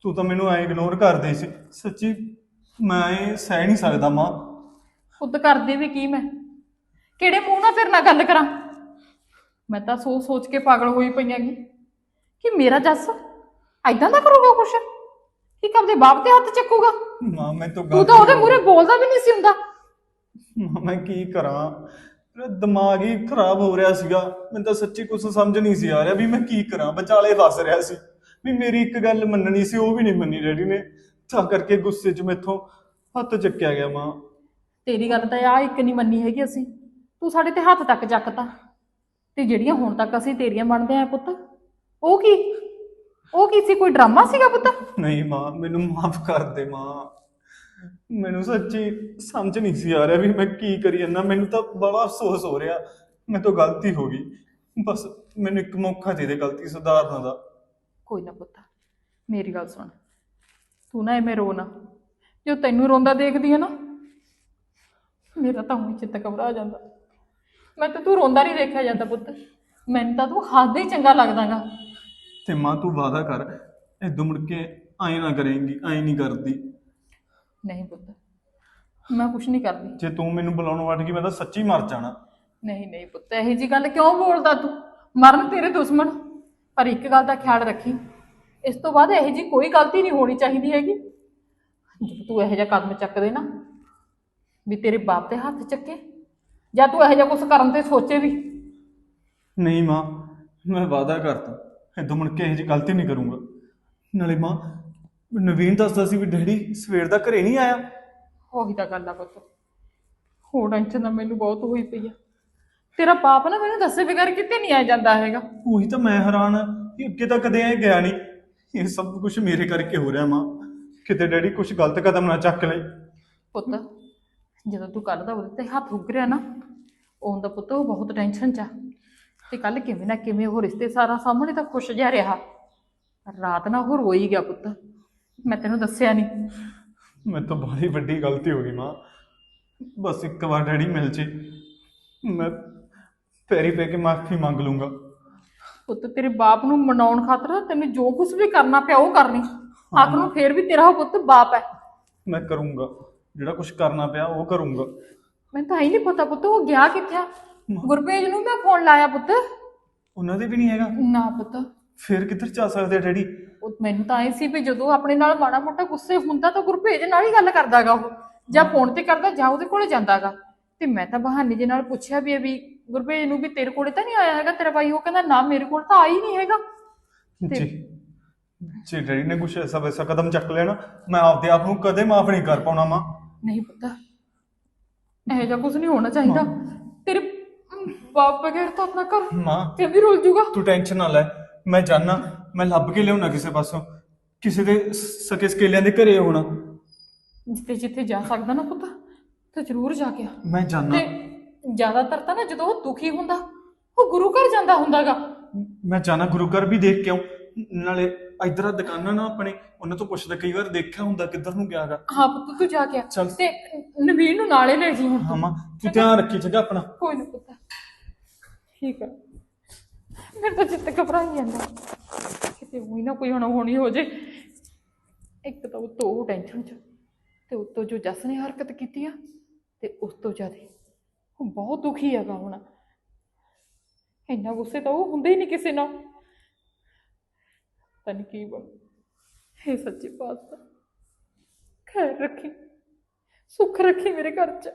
[SPEAKER 4] ਤੂੰ ਤਾਂ ਮੈਨੂੰ ਐ ਇਗਨੋਰ ਕਰਦੀ ਸੀ। ਸੱਚੀ ਮੈਂ ਇਹ ਸਹਿ ਨਹੀਂ ਸਕਦਾ ਮਾਂ।
[SPEAKER 7] ਖੁਦ ਕਰਦੀ ਵੀ ਕੀ ਮੈਂ? ਕਿਹੜੇ ਮੂੰਹ ਨਾਲ ਤੇਰੇ ਨਾਲ ਗੱਲ ਕਰਾਂ? ਮੈਂ ਤਾਂ ਸੋਚ ਸੋਚ ਕੇ ਪਾਗਲ ਹੋਈ ਪਈਆਂਗੀ ਕਿ ਮੇਰਾ ਜੱਸ ਐਦਾਂ ਦਾ ਕਰੂਗਾ ਕੁਛ? ਕਿ ਕਦੇ ਬਾਪ ਤੇ ਹੱਥ ਚੱਕੂਗਾ?
[SPEAKER 4] ਮਾਂ ਮੈਂ ਤਾਂ
[SPEAKER 7] ਤੂੰ ਤਾਂ ਉਹਦੇ ਮੂਹਰੇ ਬੋਲਦਾ ਵੀ ਨਹੀਂ ਸੀ ਹੁੰਦਾ।
[SPEAKER 4] ਮਾਂ, ਮੈਂ ਕੀ ਕਰਾਂ? ਮੇਰਾ ਦਿਮਾਗ ਹੀ ਖਰਾਬ ਹੋ ਰਿਹਾ ਸੀਗਾ। ਮੈਨੂੰ ਤਾਂ ਸੱਚੀ ਕੁਝ ਸਮਝ ਨਹੀਂ ਸੀ ਆ ਰਿਹਾ ਵੀ ਮੈਂ ਕੀ ਕਰਾਂ। ਵਿਚਾਲੇ ਫਸ ਰਿਹਾ ਸੀ। ਵੀ ਮੇਰੀ ਇੱਕ ਗੱਲ ਮੰਨਣੀ ਸੀ ਉਹ ਵੀ ਨਹੀਂ ਮੰਨੀ ਡੈਡੀ ਨੇ। ਤਾਂ ਕਰਕੇ ਗੁੱਸੇ 'ਚ ਮੈਥੋਂ ਹੱਥ ਚੱਕਿਆ ਗਿਆ ਮਾਂ।
[SPEAKER 7] ਤੇਰੀ ਗੱਲ ਤਾਂ ਆ ਇੱਕ ਨਹੀਂ ਮੰਨੀ ਹੈਗੀ ਅਸੀਂ। ਤੂੰ ਸਾਡੇ ਤੇ ਹੱਥ ਤੱਕ ਚੱਕਤਾ ਤੇ ਜਿਹੜੀਆਂ ਹੁਣ ਤੱਕ ਅਸੀਂ ਤੇਰੀਆਂ ਬਣਦੇ ਆ ਪੁੱਤ ਉਹ ਕੀ? ਉਹ ਕੀ ਸੀ? ਕੋਈ ਡਰਾਮਾ ਸੀਗਾ ਪੁੱਤ?
[SPEAKER 4] ਨਹੀਂ ਮਾਂ ਮੈਨੂੰ ਮਾਫ ਕਰ ਦੇ ਮਾਂ। ਮੈਨੂੰ ਸੱਚੀ ਸਮਝ ਨਹੀਂ ਸੀ ਆ ਰਿਹਾ ਵੀ ਮੈਂ ਕੀ ਕਰੀ ਜਾਂਦਾ। ਮੈਨੂੰ ਤਾਂ ਬੜਾ ਅਫਸੋਸ ਹੋ ਰਿਹਾ। ਮੇਰੇ ਤੋਂ ਗਲਤੀ ਹੋ ਗਈ। ਬਸ ਮੈਨੂੰ ਇੱਕ ਮੌਕਾ ਦੇ ਦੇ ਗਲਤੀ ਸੁਧਾਰਨ ਦਾ।
[SPEAKER 7] ਕੋਈ ਨਾ ਪੁੱਤ ਮੇਰੀ ਗੱਲ ਸੁਣ। ਤੂੰ ਨਾ ਐਵੇਂ ਰੋ ਨਾ। ਜੋ ਤੈਨੂੰ ਰੋਂਦਾ ਦੇਖਦੀ ਆ ਨਾ ਮੇਰਾ ਤਾਂ ਹੁਣ ਚਿੱਤ ਘਬਰਾ ਜਾਂਦਾ। ਮੈਂ ਤਾਂ ਤੂੰ ਰੋਂਦਾ ਨਹੀਂ ਦੇਖਿਆ ਜਾਂਦਾ ਪੁੱਤ। ਮੈਨੂੰ ਤਾਂ ਤੂੰ ਹੱਸਦਾ ਹੀ ਚੰਗਾ ਲੱਗਦਾਗਾ।
[SPEAKER 4] ਤੇ ਮਾਂ ਤੂੰ ਵਾਦਾ ਕਰ ਇਦੋਂ ਮੁੜ ਕੇ ਐਂ ਨਾ ਕਰੇਂਗੀ ਐਂ ਨਹੀਂ ਕਰਦੀ।
[SPEAKER 7] ਨਹੀਂ ਪੁੱਤ ਮੈਂ ਕੁਛ ਨਹੀਂ ਕਰਦੀ।
[SPEAKER 4] ਜੇ ਤੂੰ ਮੈਨੂੰ ਬੁਲਾਉਣ ਵੱਟ ਗਈ ਮੈਂ ਤਾਂ ਸੱਚੀ ਮਰ ਜਾਣਾ।
[SPEAKER 7] ਨਹੀਂ ਨਹੀਂ ਪੁੱਤ ਇਹੋ ਜੀ ਗੱਲ ਕਿਉਂ ਬੋਲਦਾ ਤੂੰ? ਮਰਨ ਤੇਰੇ ਦੁਸ਼ਮਣ। ਪਰ ਇੱਕ ਗੱਲ ਦਾ ਖਿਆਲ ਰੱਖੀ ਇਸ ਤੋਂ ਬਾਅਦ ਇਹੋ ਜੀ ਕੋਈ ਗਲਤੀ ਨਹੀਂ ਹੋਣੀ ਚਾਹੀਦੀ ਹੈਗੀ। ਜਦੋਂ ਤੂੰ ਇਹੋ ਜਿਹਾ ਕਦਮ ਚੱਕਦੇ ਨਾ ਵੀ ਤੇਰੇ ਬਾਪ ਦੇ ਹੱਥ ਚੱਕੇ ਜਾਂ ਤੂੰ ਇਹੋ ਜਿਹਾ ਕੁਝ ਕਰਨ ਤੇ ਸੋਚੇ ਵੀ?
[SPEAKER 4] ਨਹੀਂ ਮਾਂ ਮੈਂ ਵਾਦਾ ਕਰਤਾ। ਇਦੋਂ ਮੁੜ ਕੇ ਇਹ ਜੀ ਗਲਤੀ ਨਹੀਂ ਕਰੂੰਗਾ। ਨਾਲੇ ਮਾਂ ਨਵੀਨ ਦੱਸਦਾ ਸੀ ਵੀ ਡੈਡੀ ਸਵੇਰ ਦਾ ਘਰੇ ਨਹੀਂ ਆਇਆ।
[SPEAKER 7] ਉਹੀ ਤਾਂ ਗੱਲ ਆ ਪੁੱਤ। ਹੋ ਟੈਨਸ਼ਨ ਤਾਂ ਮੈਨੂੰ ਬਹੁਤ ਹੋਈ ਪਈ ਆ। ਤੇਰਾ ਬਾਪ ਨਾ ਮੈਨੂੰ ਦੱਸੇ ਬਗੈਰ ਕਿਤੇ ਨਹੀਂ ਆ ਜਾਂਦਾ ਹੈਗਾ।
[SPEAKER 4] ਉਹੀ ਤਾਂ ਮੈਂ ਹੈਰਾਨ ਆ ਕਿ ਅੱਗੇ ਤਾਂ ਕਦੇ ਐ ਗਿਆ ਨਹੀਂ। ਇਹ ਸਭ ਕੁਝ ਮੇਰੇ ਕਰਕੇ ਹੋ ਰਿਹਾ ਮਾਂ। ਕਿਤੇ ਡੈਡੀ ਕੁਝ ਗਲਤ ਕਦਮ ਨਾ ਚੱਕ ਲਈ
[SPEAKER 7] ਪੁੱਤ ਜਦੋਂ ਤੂੰ ਕੱਲ ਦਾ ਉਹਦੇ ਤੇ ਹੱਥ ਰੁਕ ਰਿਹਾ ਨਾ ਉਹਦਾ ਪੁੱਤ ਉਹ ਬਹੁਤ ਟੈਨਸ਼ਨ ਚ ਆ। ਤੇ ਕੱਲ ਕਿਵੇਂ ਨਾ ਕਿਵੇਂ ਉਹ ਰਿਸ਼ਤੇ ਸਾਰਾ ਸਾਹਮਣੇ ਤਾਂ ਖੁਸ਼ ਜਿਹਾ ਰਿਹਾ। ਰਾਤ ਨਾ ਉਹ ਰੋਈ ਗਿਆ ਪੁੱਤ। ਮੈਂ ਤੈਨੂੰ ਦੱਸਿਆ ਨਹੀਂ
[SPEAKER 4] ਮੇਰੇ ਤੋਂ ਬੜੀ ਵੱਡੀ ਗਲਤੀ ਹੋ ਗਈ ਮਾਂ। ਬਸ ਇੱਕ ਵਾਰ ਡੈਡੀ ਮਿਲ ਜੇ। ਮੈਂ ਪੈਰੀ ਪੈ ਕੇ ਮਾਫੀ ਮੰਗ ਲੂੰਗਾ।
[SPEAKER 7] ਪੁੱਤ ਤੇਰੇ ਬਾਪ ਨੂੰ ਮਨਾਉਣ ਖਾਤਰ ਤੈਨੂੰ ਜੋ ਕੁਝ ਵੀ ਕਰਨਾ ਪਿਆ ਉਹ ਕਰਨੀ। ਆਖਰ ਨੂੰ ਫੇਰ ਵੀ ਤੇਰਾ ਉਹ ਪੁੱਤ ਬਾਪ ਹੈ।
[SPEAKER 4] ਮੈਂ ਕਰੂੰਗਾ। ਜਿਹੜਾ ਕੁਝ ਕਰਨਾ ਪਿਆ ਉਹ ਕਰੂੰਗਾ।
[SPEAKER 7] ਮੈਨੂੰ ਤਾਂ ਹੀ ਨਹੀਂ ਪਤਾ ਪੁੱਤ ਉਹ ਗਿਆ ਕਿੱਥੇ ਆ? ਗੁਰਪੇਜ ਨੂੰ ਮੈਂ ਫੋਨ ਲਾਇਆ ਪੁੱਤ।
[SPEAKER 4] ਉਹਨਾਂ ਦੇ ਵੀ ਨਹੀਂ ਹੈਗਾ।
[SPEAKER 7] ਨਾ ਪੁੱਤ।
[SPEAKER 4] ਫਿਰ ਕਿੱਧਰ ਜਾ ਸਕਦੇ ਆ ਡੈਡੀ?
[SPEAKER 7] ਉਹ ਮੈਨੂੰ ਤਾਂ ਐ ਸੀ ਵੀ ਜਦੋਂ ਆਪਣੇ ਨਾਲ ਮਾੜਾ ਮੋਟਾ ਗੁੱਸੇ ਹੁੰਦਾ ਤਾਂ ਗੁਰਭੇਜ ਨਾਲ ਹੀ ਗੱਲ ਕਰਦਾਗਾ ਉਹ। ਜਾਂ ਫੋਨ ਤੇ ਕਰਦਾ ਜਾਂ ਉਹਦੇ ਕੋਲੇ ਜਾਂਦਾਗਾ। ਤੇ ਮੈਂ ਤਾਂ ਬਹਾਨੇ ਜੇ ਨਾਲ ਪੁੱਛਿਆ ਵੀ ਇਹ ਵੀ ਗੁਰਭੇਜ ਨੂੰ ਵੀ ਤੇਰੇ ਕੋਲੇ ਤਾਂ ਨਹੀਂ ਆਇਆ ਹੈਗਾ ਤੇਰਾ ਭਾਈ? ਉਹ ਕਹਿੰਦਾ ਨਾ ਮੇਰੇ ਕੋਲ ਤਾਂ ਆਈ ਨਹੀਂ ਹੈਗਾ।
[SPEAKER 4] ਜੀ ਜੇ ਡੈਡੀ ਨੇ ਕੁਛ ਐਸਾ ਵੈਸਾ ਕਦਮ ਚੱਕ ਲਿਆ ਨਾ ਮੈਂ ਆਪਦੇ ਆਪ ਨੂੰ ਕਦੇ ਮਾਫ ਨਹੀਂ ਕਰ ਪਾਉਣਾ ਮਾਂ।
[SPEAKER 7] ਨਹੀਂ ਪੁੱਤ ਇਹੋ ਜਿਹਾ ਕੁਝ ਨਹੀਂ ਹੋਣਾ ਚਾਹੀਦਾ। ਤੇਰੇ ਬਾਪ ਬਗੈਰ ਤਾਂ ਆਪਣਾ ਘਰ
[SPEAKER 4] ਮਾਂ
[SPEAKER 7] ਤੇ ਵੀ ਰੁਲ ਜੂਗਾ।
[SPEAKER 4] ਤੂੰ ਟੈਨਸ਼ਨ ਨਾ ਲੈ ਮੈਂ ਜਾਣਾ ਮੈਂ ਲੱਭ ਕੇ ਲਿਆਉਣਾ ਕਿਸੇ ਪਾਸੋਂ। ਕਿਸੇ ਦੇ ਸਕੇ ਸਕੇਲਿਆਂ ਦੇ ਘਰੇ ਹੋਣਾ।
[SPEAKER 7] ਜਿੱਥੇ ਜਿੱਥੇ ਜਾ ਸਕਦਾ ਨਾ ਪੁੱਤ ਤੇ ਜ਼ਰੂਰ ਜਾ ਕੇ ਆ।
[SPEAKER 4] ਮੈਂ ਜਾਣਾ
[SPEAKER 7] ਤੇ ਜ਼ਿਆਦਾਤਰ ਤਾਂ ਨਾ ਜਦੋਂ ਉਹ ਦੁਖੀ ਹੁੰਦਾ ਉਹ ਗੁਰੂ ਘਰ ਜਾਂਦਾ ਹੁੰਦਾਗਾ।
[SPEAKER 4] ਮੈਂ ਜਾਣਾ ਗੁਰੂ ਘਰ ਵੀ ਦੇਖ ਕੇ ਆਉਂ ਨਾਲੇ ਇਧਰ ਦੁਕਾਨਾਂ ਨਾ ਆਪਣੇ ਉਹਨਾਂ ਤੋਂ ਪੁੱਛਦਾ ਕਈ ਵਾਰ ਦੇਖਿਆ ਹੁੰਦਾ ਕਿੱਧਰ ਨੂੰ ਗਿਆਗਾ।
[SPEAKER 7] ਹਾਂ ਪੁੱਤ ਤੂੰ ਜਾ ਕੇ ਆ।
[SPEAKER 4] ਚੱਲ।
[SPEAKER 7] ਤੇ ਨਵੀਨ ਨੂੰ ਨਾਲੇ ਲੈ ਜੀ ਹੁਣ
[SPEAKER 4] ਹਾਂ
[SPEAKER 7] ਤੂੰ
[SPEAKER 4] ਮਾਂ ਤੂੰ ਧਿਆਨ ਰੱਖੀ ਚੰਗਾ ਆਪਣਾ।
[SPEAKER 7] ਕੋਈ ਨਾ ਪੁੱਤ। ਠੀਕ ਆ। ਮੇਰੇ ਤਾਂ ਚਿੱਤ ਘਬਰਾਈ ਜਾਂਦਾ। ਕਿਤੇ ਹੋਈ ਨਾ ਕੋਈ ਹੁਣ ਹੋਣੀ ਹੋ ਜੇ। ਇੱਕ ਤਾਂ ਉਤੋਂ ਉਹ ਟੈਨਸ਼ਨ ਚ ਤੇ ਉਤੋਂ ਜੋ ਜਸ ਨੇ ਹਰਕਤ ਕੀਤੀ ਆ ਤੇ ਉਸ ਤੋਂ ਜ਼ਿਆਦਾ। ਉਹ ਬਹੁਤ ਦੁਖੀ ਹੈਗਾ ਹੁਣ। ਇੰਨਾ ਗੁੱਸੇ ਤਾਂ ਉਹ ਹੁੰਦਾ ਹੀ ਨਹੀਂ ਕਿਸੇ ਨਾਲ। ਪਤਾ ਨੀ ਕੀ ਬਣ ਇਹ ਸੱਚੀ ਪਾਤਸ਼ਾਹ ਖੈਰ ਰੱਖੀ ਸੁੱਖ ਰੱਖੀ ਮੇਰੇ ਘਰ ਚ।